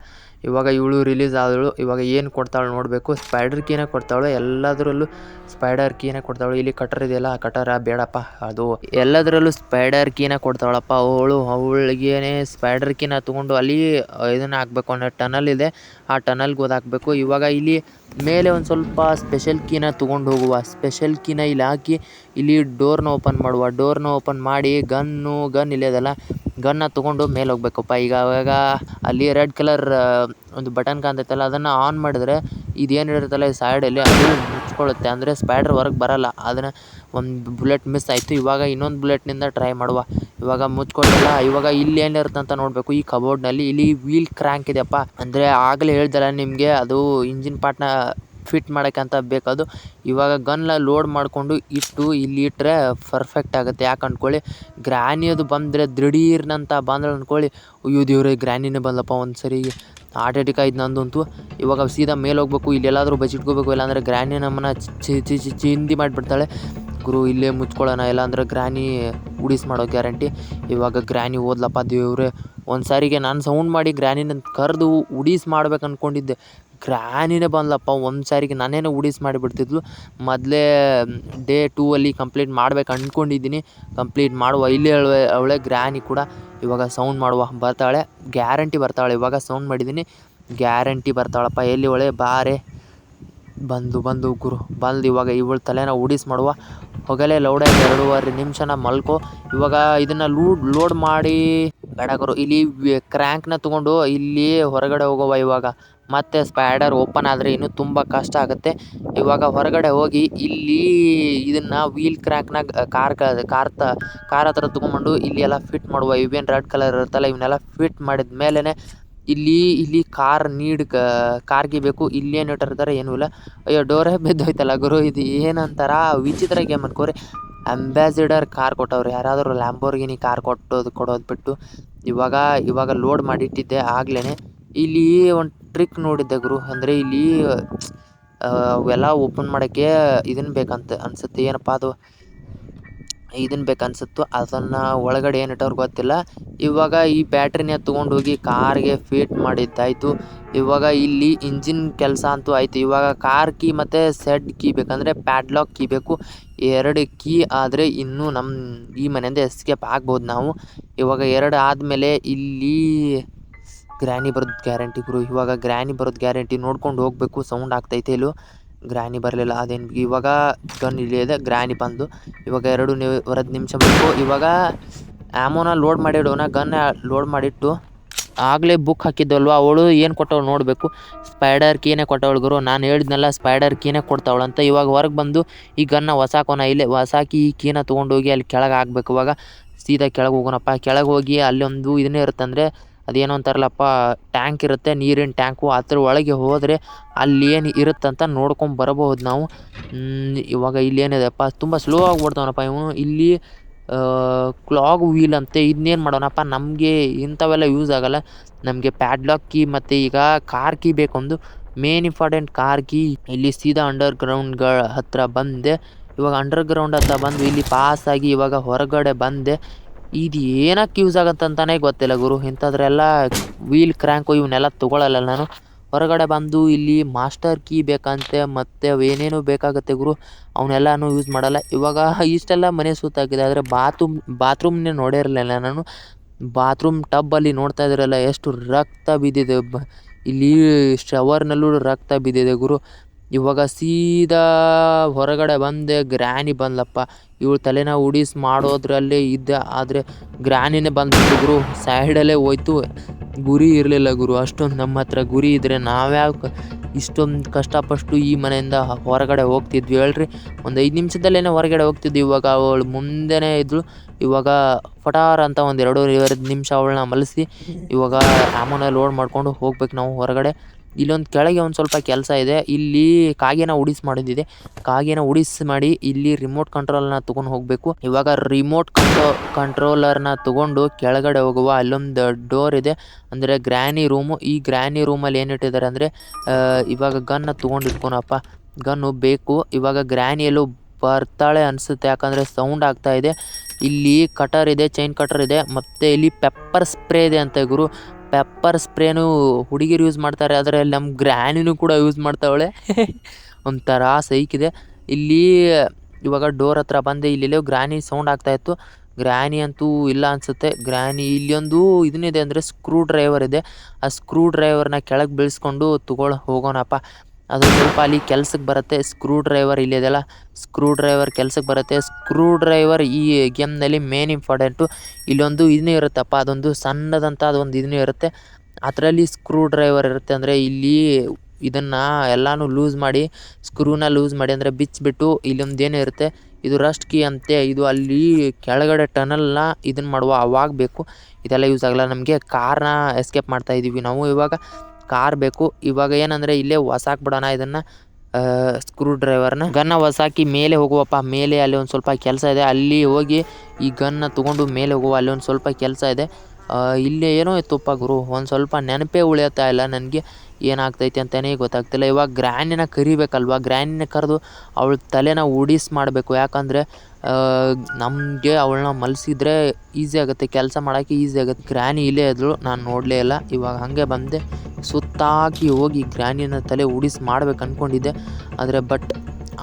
ಇವಾಗ ಇವಳು ರಿಲೀಸ್ ಆದಳು, ಇವಾಗ ಏನು ಕೊಡ್ತಾಳೆ ನೋಡಬೇಕು. ಸ್ಪೈಡರ್ ಕೀನೇ ಕೊಡ್ತಾಳು, ಎಲ್ಲದರಲ್ಲೂ ಸ್ಪೈಡರ್ ಕೀನೇ ಕೊಡ್ತಾಳು, ಇಲ್ಲಿ ಕಟರ್ ಇದೆಯಲ್ಲ, ಆ ಕಟರ ಬೇಡಪ್ಪ, ಅದು ಎಲ್ಲದರಲ್ಲೂ ಸ್ಪೈಡರ್ ಕೀನೇ ಕೊಡ್ತಾಳಪ್ಪ. ಅವಳು ಅವಳಿಗೇನೆ ಸ್ಪೈಡರ್ ಕೀನ ತೊಗೊಂಡು ಅಲ್ಲಿ ಇದನ್ನು ಹಾಕ್ಬೇಕು ಅನ್ನೋ ಟನಲ್ ಇದೆ. ಆ ಟನಲ್ಗೆ ಓದಾಕಬೇಕು ಇವಾಗ ಇಲ್ಲಿ ಮೇಲೆ ಒಂದು ಸ್ವಲ್ಪ ಸ್ಪೆಷಲ್ ಕೀನ ತೊಗೊಂಡು ಹೋಗುವ. ಸ್ಪೆಷಲ್ ಕೀನ ಇಲ್ಲಿ ಹಾಕಿ ಇಲ್ಲಿ ಡೋರ್ನ ಓಪನ್ ಮಾಡುವ. ಡೋರ್ನ ಓಪನ್ ಮಾಡಿ ಗನ್ನು, ಗನ್ ಇಲ್ಲದಲ್ಲ ಗನ್ನ ತಗೊಂಡು ಮೇಲೆ ಹೋಗ್ಬೇಕಪ್ಪ. ಈಗ ಅವಾಗ ಅಲ್ಲಿ ರೆಡ್ ಕಲರ್ ಒಂದು ಬಟನ್ ಕಾಣ್ತೈತಲ್ಲ, ಅದನ್ನು ಆನ್ ಮಾಡಿದ್ರೆ ಇದೇನು ಇರುತ್ತಲ್ಲ, ಈ ಸೈಡಲ್ಲಿ ಅದು ಮುಚ್ಕೊಳ್ಳುತ್ತೆ. ಅಂದರೆ ಸ್ಪೈಡರ್ ಹೊರಗೆ ಬರಲ್ಲ. ಅದನ್ನು ಒಂದು ಬುಲೆಟ್ ಮಿಸ್ ಆಯಿತು. ಇವಾಗ ಇನ್ನೊಂದು ಬುಲೆಟ್ನಿಂದ ಟ್ರೈ ಮಾಡುವ. ಇವಾಗ ಮುಚ್ಕೊಳ್ಳಲ್ಲ ಇವಾಗ ಇಲ್ಲಿ ಏನಿರುತ್ತೆ ಅಂತ ನೋಡಬೇಕು. ಈ ಕಬೋರ್ಡ್ನಲ್ಲಿ ಇಲ್ಲಿ ವೀಲ್ ಕ್ರ್ಯಾಂಕ್ ಇದೆಯಪ್ಪ. ಅಂದರೆ ಆಗಲೇ ಹೇಳ್ದಲ್ಲ ನಿಮಗೆ, ಅದು ಇಂಜಿನ್ ಪಾರ್ಟ್ನ ಫಿಟ್ ಮಾಡೋಕ್ಕಂತ ಬೇಕದು ಇವಾಗ ಗನ್ನ ಲೋಡ್ ಮಾಡಿಕೊಂಡು ಇಟ್ಟು ಇಲ್ಲಿ ಇಟ್ಟರೆ ಪರ್ಫೆಕ್ಟ್ ಆಗುತ್ತೆ. ಯಾಕೆ ಅಂದ್ಕೊಳ್ಳಿ ಗ್ರ್ಯಾನಿ ಅದು ಬಂದರೆ ದಿಢೀರ್ನಂತ ಬಂದ್ರೆ ಅಂದ್ಕೊಳ್ಳಿ ಅಯ್ಯೋ ದೇವರೇ ಗ್ರ್ಯಾನಿನೇ ಬಂದಪ್ಪ ಒಂದು ಸರಿ ಹಾರ್ಟ್ ಅಟ್ಯಾಕ್ ಆಯ್ತು ನಂದಂತೂ. ಇವಾಗ ಸೀದಾ ಮೇಲೆ ಹೋಗ್ಬೇಕು ಇಲ್ಲೆಲ್ಲಾದರೂ ಬಚ್ಚಿಟ್ಕೋಬೇಕು ಇಲ್ಲಾಂದರೆ ಗ್ರ್ಯಾನಿ ನಮ್ಮನ್ನ ಚಿಂದಿ ಮಾಡಿಬಿಡ್ತಾಳೆ. ಗುರು, ಇಲ್ಲೇ ಮುಚ್ಕೊಳ್ಳೋಣ, ಇಲ್ಲಾಂದ್ರೆ ಗ್ರ್ಯಾನಿ ಉಡಿಸ್ ಮಾಡೋ ಗ್ಯಾರಂಟಿ. ಇವಾಗ ಗ್ರ್ಯಾನಿ ಓದ್ಲಪ್ಪ ದೇವ್ರೆ. ಒಂದು ಸಾರಿಗೆ ನಾನು ಸೌಂಡ್ ಮಾಡಿ ಗ್ರ್ಯಾನಿನ ಕರೆದು ಉಡೀಸ್ ಮಾಡ್ಬೇಕು ಅಂದ್ಕೊಂಡಿದ್ದೆ ಗ್ರ್ಯಾನಿನೇ ಬಂದ್ಲಪ್ಪ. ಒಂದು ಸಾರಿಗೆ ನಾನೇನೋ ಉಡೀಸ್ ಮಾಡಿಬಿಡ್ತಿದ್ಲು. ಮೊದಲೇ ಡೇ ಟೂ ಅಲ್ಲಿ ಕಂಪ್ಲೀಟ್ ಮಾಡ್ಬೇಕು ಅಂದ್ಕೊಂಡಿದ್ದೀನಿ ಕಂಪ್ಲೀಟ್ ಮಾಡುವ. ಇಲ್ಲಿ ಅವಳೆ ಅವಳೆ ಗ್ರ್ಯಾನಿ ಕೂಡ ಇವಾಗ ಸೌಂಡ್ ಮಾಡುವ. ಬರ್ತಾಳೆ. ಗ್ಯಾರಂಟಿ ಬರ್ತಾಳೆ. ಇವಾಗ ಸೌಂಡ್ ಮಾಡಿದ್ದೀನಿ. ಗ್ಯಾರಂಟಿ ಬರ್ತಾಳಪ್ಪ. ಎಲ್ಲಿ ಒಳೆ ಬಾರೆ. ಬಂದು ಬಂದು ಗುರು. ಬಂದು ಇವಾಗ ಇವಳ ತಲೆನ ಉಡಿಸ್ ಮಾಡುವ. ಹೊಗಲೇ ಲೌಡ ಎರಡೂವರೆ ನಿಮಿಷನ ಮಲ್ಕೋ. ಇವಾಗ ಇದನ್ನು ಲೂಡ್ ಲೋಡ್ ಮಾಡಿ ಬೇಡಗರು ಇಲ್ಲಿ, ಕ್ರ್ಯಾಂಕ್ನ ತೊಗೊಂಡು ಇಲ್ಲಿ ಹೊರಗಡೆ ಹೋಗುವ ಇವಾಗ. ಮತ್ತೆ ಸ್ಪೈಡರ್ ಓಪನ್ ಆದರೆ ಇನ್ನು ತುಂಬ ಕಷ್ಟ ಆಗುತ್ತೆ. ಇವಾಗ ಹೊರಗಡೆ ಹೋಗಿ ಇಲ್ಲಿ ಇದನ್ನ ವೀಲ್ನ ಕಾರ್ ಕಾರ್ ತ ಕಾರ್ ಹತ್ರ ತಗೊಂಡ್ಬಂದು ಇಲ್ಲಿ ಎಲ್ಲ ಫಿಟ್ ಮಾಡುವ. ಇವೇನು ರೆಡ್ ಕಲರ್ ಇರುತ್ತಲ್ಲ, ಇವನ್ನೆಲ್ಲ ಫಿಟ್ ಮಾಡಿದ ಮೇಲೇನೆ ಇಲ್ಲಿ ಇಲ್ಲಿ ಕಾರ್ ನೀಡ್ ಕಾರ್ಗೆ ಬೇಕು. ಇಲ್ಲಿ ಏನು ಇಟ್ಟಿರ್ತಾರೆ ಏನೂ ಇಲ್ಲ. ಅಯ್ಯೋ, ಡೋರೇ ಬಿದ್ದೋಯ್ತಲ್ಲ ಗುರು, ಇದು ಏನಂತಾರ? ವಿಚಿತ್ರ ಗೇಮ್ ಅನ್ಕೋರಿ. ಅಂಬಾಸಿಡರ್ ಕಾರ್ ಕೊಟ್ಟವ್ರು. ಯಾರಾದರೂ ಲ್ಯಾಂಬೋರ್ಗಿನಿ ಕಾರ್ ಕೊಟ್ಟೋದು, ಕೊಡೋದು ಬಿಟ್ಟು. ಇವಾಗ ಇವಾಗ ಲೋಡ್ ಮಾಡಿಟ್ಟಿದ್ದೆ ಆಗ್ಲೇ ಇಲ್ಲಿ ಒಂದು ಟ್ರಿಕ್ ನೋಡಿದ್ದೆ ಗುರು. ಅಂದರೆ ಇಲ್ಲಿ ಅವೆಲ್ಲ ಓಪನ್ ಮಾಡೋಕ್ಕೆ ಇದನ್ನು ಬೇಕಂತ ಅನ್ಸುತ್ತೆ. ಏನಪ್ಪ ಅದು? ಇದನ್ನು ಬೇಕನ್ಸುತ್ತೋ ಅದನ್ನು ಒಳಗಡೆ ಏನು ಇಟ್ಟವ್ರು ಗೊತ್ತಿಲ್ಲ. ಇವಾಗ ಈ ಬ್ಯಾಟ್ರಿನ ತೊಗೊಂಡು ಹೋಗಿ ಕಾರ್ಗೆ ಫಿಟ್ ಮಾಡಿದ್ದಾಯಿತು. ಇವಾಗ ಇಲ್ಲಿ ಇಂಜಿನ್ ಕೆಲಸ ಅಂತೂ ಆಯಿತು. ಇವಾಗ ಕಾರ್ ಕೀ ಮತ್ತು ಸೆಡ್ ಕೀ ಬೇಕಂದರೆ ಪ್ಯಾಡ್ಲಾಕ್ ಕೀ ಬೇಕು. ಎರಡು ಕೀ ಆದರೆ ಇನ್ನೂ ನಮ್ಮ ಈ ಮನೆಯಿಂದ ಎಸ್ಕೇಪ್ ಆಗ್ಬೋದು ನಾವು. ಇವಾಗ ಎರಡು ಆದಮೇಲೆ ಇಲ್ಲಿ ಗ್ರ್ಯಾನಿ ಬರೋದು ಗ್ಯಾರಂಟಿ ಗುರು. ಇವಾಗ ಗ್ರ್ಯಾನಿ ಬರೋದು ಗ್ಯಾರಂಟಿ ನೋಡ್ಕೊಂಡು ಹೋಗಬೇಕು. ಸೌಂಡ್ ಆಗ್ತೈತೆ ಇಲ್ಲೂ ಗ್ರ್ಯಾನಿ ಬರಲಿಲ್ಲ. ಅದೇನು ಇವಾಗ ಗನ್ ಇಳಿಯದೆ ಗ್ರ್ಯಾನಿ ಬಂದು. ಇವಾಗ ಎರಡು ವರದ್ದು ನಿಮಿಷ ಬೇಕು. ಇವಾಗ ಆ್ಯಮೋನ ಲೋಡ್ ಮಾಡಿಡೋಣ ಗನ್ ಲೋಡ್ ಮಾಡಿಟ್ಟು ಆಗಲೇ ಬುಕ್ ಹಾಕಿದ್ದಲ್ವ? ಅವಳು ಏನು ಕೊಟ್ಟವಳು ನೋಡಬೇಕು. ಸ್ಪೈಡರ್ ಕೀನೇ ಕೊಟ್ಟವಳು ಗುರು. ನಾನು ಹೇಳಿದ್ನಲ್ಲ ಸ್ಪೈಡರ್ ಕೀನೇ ಕೊಡ್ತಾವಳು ಅಂತ. ಇವಾಗ ಹೊರಗೆ ಬಂದು ಈ ಗನ್ನ ಹೊಸಾಕೋನ ಇಲ್ಲೇ ಹೊಸಾಕಿ ಈ ಕೀನ ತೊಗೊಂಡೋಗಿ ಅಲ್ಲಿ ಕೆಳಗೆ ಹಾಕ್ಬೇಕು. ಇವಾಗ ಸೀದಾ ಕೆಳಗೆ ಹೋಗೋಣಪ್ಪ. ಕೆಳಗೆ ಹೋಗಿ ಅಲ್ಲಿ ಒಂದು ಇದನ್ನೇ ಇರುತ್ತಂದರೆ ಅದೇನೋ ಅಂತಾರಲ್ಲಪ್ಪ ಟ್ಯಾಂಕ್ ಇರುತ್ತೆ, ನೀರಿನ ಟ್ಯಾಂಕು ಅದ್ರ ಒಳಗೆ ಹೋದರೆ ಅಲ್ಲಿ ಏನು ಇರುತ್ತಂತ ನೋಡ್ಕೊಂಡು ಬರಬಹುದು ನಾವು. ಇವಾಗ ಇಲ್ಲಿ ಏನಿದೆಪ್ಪ ತುಂಬ ಸ್ಲೋ ಆಗಿ ಓಡ್ತಾವನಪ್ಪ ಇವನು. ಇಲ್ಲಿ ಕ್ಲಾಗ್ ವೀಲ್ ಅಂತೆ ಇದನ್ನೇನು ಮಾಡೋಣಪ್ಪ, ನಮಗೆ ಇಂಥವೆಲ್ಲ ಯೂಸ್ ಆಗಲ್ಲ. ನಮಗೆ ಪ್ಯಾಡ್ಲಾಕ್ ಕೀ ಮತ್ತು ಈಗ ಕಾರ್ ಕೀ ಬೇಕೊಂದು. ಮೇನ್ ಇಂಪಾರ್ಟೆಂಟ್ ಕಾರ್ ಕೀ ಇಲ್ಲಿ ಸೀದಾ ಅಂಡರ್ ಗ್ರೌಂಡ್ಗಳ ಹತ್ರ ಬಂದೆ. ಇವಾಗ ಅಂಡರ್ ಗ್ರೌಂಡ್ ಹತ್ರ ಬಂದು ಇಲ್ಲಿ ಆಗಿ ಇವಾಗ ಹೊರಗಡೆ ಬಂದೆ. ಇದು ಏನಕ್ಕೆ ಯೂಸ್ ಆಗತ್ತಂತಾನೆ ಗೊತ್ತಿಲ್ಲ ಗುರು. ಇಂಥದ್ರೆಲ್ಲ ವೀಲ್ ಕ್ರ್ಯಾಂಕು ಇವನ್ನೆಲ್ಲ ತೊಗೊಳಲ್ಲ ನಾನು. ಹೊರಗಡೆ ಬಂದು ಇಲ್ಲಿ ಮಾಸ್ಟರ್ ಕೀ ಬೇಕಂತೆ, ಮತ್ತು ಅವೇನೇನು ಬೇಕಾಗುತ್ತೆ ಗುರು. ಅವನ್ನೆಲ್ಲನೂ ಯೂಸ್ ಮಾಡಲ್ಲ. ಇವಾಗ ಇಷ್ಟೆಲ್ಲ ಮನೆ ಸುತ್ತಾಕಿದೆ ಆದರೆ ಬಾತ್ರೂಮ್ ಬಾತ್ರೂಮ್ನೇ ನೋಡಿರಲಿಲ್ಲ ನಾನು. ಬಾತ್ರೂಮ್ ಟಬ್ಬಲ್ಲಿ ನೋಡ್ತಾ ಇದ್ರಲ್ಲ, ಎಷ್ಟು ರಕ್ತ ಬಿದ್ದಿದೆ. ಬ ಇಲ್ಲಿ ಶವರ್ನಲ್ಲೂ ರಕ್ತ ಬಿದ್ದಿದೆ ಗುರು. ಇವಾಗ ಸೀದಾ ಹೊರಗಡೆ ಬಂದೆ, ಗ್ರ್ಯಾನಿ ಬಂದ್ಲಪ್ಪ. ಇವಳು ತಲೆನ ಉಡಿಸ್ ಮಾಡೋದ್ರಲ್ಲೇ ಇದ್ದೆ, ಆದರೆ ಗ್ರ್ಯಾನಿನೇ ಬಂದ್ಬಿಟ್ಟು ಗುರು. ಸೈಡಲ್ಲೇ ಹೋಯ್ತು. ಗುರಿ ಇರಲಿಲ್ಲ ಗುರು. ಅಷ್ಟೊಂದು ನಮ್ಮ ಹತ್ರ ಗುರಿ ಇದ್ದರೆ ನಾವ್ಯಾವ ಇಷ್ಟೊಂದು ಕಷ್ಟಪಟ್ಟು ಈ ಮನೆಯಿಂದ ಹೊರಗಡೆ ಹೋಗ್ತಿದ್ವಿ. ಹೇಳ್ರಿ, ಒಂದು ಐದು ನಿಮಿಷದಲ್ಲೇನೆ ಹೊರಗಡೆ ಹೋಗ್ತಿದ್ವಿ. ಇವಾಗ ಅವಳು ಮುಂದೆನೇ ಇದ್ದಳು ಇವಾಗ ಫಟಾರ್ ಅಂತ ಒಂದು ಎರಡು ನಿಮಿಷ ಅವಳನ್ನ ಮಲಸಿ, ಇವಾಗ ಆಮೋನ ಲೋಡ್ ಮಾಡ್ಕೊಂಡು ಹೋಗ್ಬೇಕು ನಾವು ಹೊರಗಡೆ. ಇಲ್ಲೊಂದು ಕೆಳಗೆ ಒಂದು ಸ್ವಲ್ಪ ಕೆಲಸ ಇದೆ. ಇಲ್ಲಿ ಕಾಗೆನ ಉಡಿಸ್ ಮಾಡೋದಿದೆ. ಕಾಗೆನ ಉಡಿಸ್ ಮಾಡಿ ಇಲ್ಲಿ ರಿಮೋಟ್ ಕಂಟ್ರೋಲ್ನ ತಗೊಂಡು ಹೋಗಬೇಕು. ಇವಾಗ ರಿಮೋಟ್ ಕಂಟ್ರೋ ಕಂಟ್ರೋಲರ್ನ ತಗೊಂಡು ಕೆಳಗಡೆ ಹೋಗುವ ಅಲ್ಲೊಂದು ಡೋರ್ ಇದೆ. ಅಂದರೆ ಗ್ರ್ಯಾನಿ ರೂಮು. ಈ ಗ್ರ್ಯಾನಿ ರೂಮಲ್ಲಿ ಏನಿಟ್ಟಿದ್ದಾರೆ ಅಂದರೆ ಇವಾಗ ಗನ್ನ ತೊಗೊಂಡು ಇಟ್ಕೊನಪ್ಪ. ಗನ್ನು ಬೇಕು. ಇವಾಗ ಗ್ರ್ಯಾನಿ ಎಲ್ಲೋ ಬರ್ತಾಳೆ ಅನಿಸುತ್ತೆ. ಯಾಕಂದರೆ ಸೌಂಡ್ ಆಗ್ತಾ ಇದೆ. ಇಲ್ಲಿ ಕಟರ್ ಇದೆ ಚೈನ್ ಕಟರ್ ಇದೆ. ಮತ್ತು ಇಲ್ಲಿ ಪೆಪ್ಪರ್ ಸ್ಪ್ರೇ ಇದೆ ಅಂತ ಗುರು ಪೆಪ್ಪರ್ ಸ್ಪ್ರೇನು ಹುಡುಗಿರು ಯೂಸ್ ಮಾಡ್ತಾರೆ. ಆದರೆ ನಮ್ಮ ಗ್ರ್ಯಾನಿನೂ ಕೂಡ ಯೂಸ್ ಮಾಡ್ತಾವಳೆ. ಒಂಥರ ಸೈಕಿದೆ ಇಲ್ಲಿ ಇವಾಗ ಡೋರ್ ಹತ್ರ ಬಂದೆ ಇಲ್ಲೆಲ್ಲೋ ಗ್ರ್ಯಾನಿ ಸೌಂಡ್ ಆಗ್ತಾ ಇತ್ತು. ಗ್ರ್ಯಾನಿ ಅಂತೂ ಇಲ್ಲ ಅನಿಸುತ್ತೆ. ಗ್ರ್ಯಾನಿ ಇಲ್ಲೊಂದು ಇದನ್ನಿದೆ ಅಂದರೆ ಸ್ಕ್ರೂ ಡ್ರೈವರ್ ಇದೆ. ಆ ಸ್ಕ್ರೂ ಡ್ರೈವರ್ನ ಕೆಳಗೆ ಬೀಳಿಸ್ಕೊಂಡು ತಗೊಳ್ ಹೋಗೋಣಪ್ಪ. ಅದು ಸ್ವಲ್ಪ ಅಲ್ಲಿ ಕೆಲ್ಸಕ್ಕೆ ಬರುತ್ತೆ. ಸ್ಕ್ರೂ ಡ್ರೈವರ್ ಇಲ್ಲಿದೆಲ್ಲ ಸ್ಕ್ರೂ ಡ್ರೈವರ್ ಕೆಲ್ಸಕ್ಕೆ ಬರುತ್ತೆ. ಸ್ಕ್ರೂ ಡ್ರೈವರ್ ಈ ಗೇಮ್ನಲ್ಲಿ ಮೇನ್ ಇಂಪಾರ್ಟೆಂಟು ಇಲ್ಲೊಂದು ಇದನ್ನೇ ಇರುತ್ತಪ್ಪ. ಅದೊಂದು ಸಣ್ಣದಂಥ ಅದೊಂದು ಇದನ್ನೇ ಇರುತ್ತೆ. ಅದರಲ್ಲಿ ಸ್ಕ್ರೂ ಡ್ರೈವರ್ ಇರುತ್ತೆ ಅಂದರೆ ಇಲ್ಲಿ ಇದನ್ನು ಎಲ್ಲನೂ ಲೂಸ್ ಮಾಡಿ ಸ್ಕ್ರೂನ ಲೂಸ್ ಮಾಡಿ ಅಂದರೆ ಬಿಚ್ಚಿಬಿಟ್ಟು ಇಲ್ಲೊಂದು ಏನೋ ಇರುತ್ತೆ. ಇದು ರಸ್ಟ್ ಕೀ ಅಂತೆ. ಇದು ಅಲ್ಲಿ ಕೆಳಗಡೆ ಟನಲ್ನ ಇದನ್ನು ಮಾಡುವ ಅವಾಗ ಬೇಕು. ಇದೆಲ್ಲ ಯೂಸ್ ಆಗಲ್ಲ. ನಮಗೆ ಕಾರ್ನ ಎಸ್ಕೇಪ್ ಮಾಡ್ತಾ ಇದ್ದೀವಿ ನಾವು ಇವಾಗ. ಕಾರ್ ಬೇಕು. ಇವಾಗ ಏನಂದರೆ ಇಲ್ಲೇ ಹೊಸಾಕ್ಬಿಡೋಣ ಇದನ್ನು ಸ್ಕ್ರೂ ಡ್ರೈವರ್ನ ಗನ್ನ ಹೊಸಾಕಿ ಮೇಲೆ ಹೋಗುವಪ್ಪ. ಮೇಲೆ ಅಲ್ಲಿ ಒಂದು ಸ್ವಲ್ಪ ಕೆಲಸ ಇದೆ. ಅಲ್ಲಿ ಹೋಗಿ ಈ ಗನ್ನ ತೊಗೊಂಡು ಮೇಲೆ ಹೋಗುವ. ಅಲ್ಲಿ ಒಂದು ಸ್ವಲ್ಪ ಕೆಲಸ ಇದೆ. ಇಲ್ಲೇ ಏನೋ ಇತ್ತುಪ್ಪ ಗುರು. ಒಂದು ಸ್ವಲ್ಪ ನೆನಪೇ ಉಳಿಯುತ್ತಾ ಇಲ್ಲ ನನಗೆ. ಏನಾಗ್ತೈತೆ ಅಂತಲೇ ಗೊತ್ತಾಗ್ತಿಲ್ಲ. ಇವಾಗ ಗ್ರ್ಯಾನಿನ ಕರಿಬೇಕಲ್ವ? ಗ್ರ್ಯಾಂಡಿನ ಕರೆದು ಅವಳ ತಲೆನ ಉಡಿಸ್ ಮಾಡಬೇಕು. ಯಾಕಂದರೆ ನಮಗೆ ಅವಳನ್ನ ಮಲಸಿದ್ರೆ ಈಸಿ ಆಗುತ್ತೆ. ಕೆಲಸ ಮಾಡೋಕ್ಕೆ ಈಸಿ ಆಗುತ್ತೆ. ಗ್ರ್ಯಾನಿ ಇಲ್ಲೇ ಇದ್ಳು ನಾನು ನೋಡಲೇ ಇಲ್ಲ. ಇವಾಗ ಹಾಗೆ ಬಂದೆ. ಸುತ್ತಾಕಿ ಹೋಗಿ ಗ್ರ್ಯಾನಿನ ತಲೆ ಉಡಿಸ್ ಮಾಡ್ಬೇಕು ಅಂದ್ಕೊಂಡಿದ್ದೆ ಆದರೆ ಬಟ್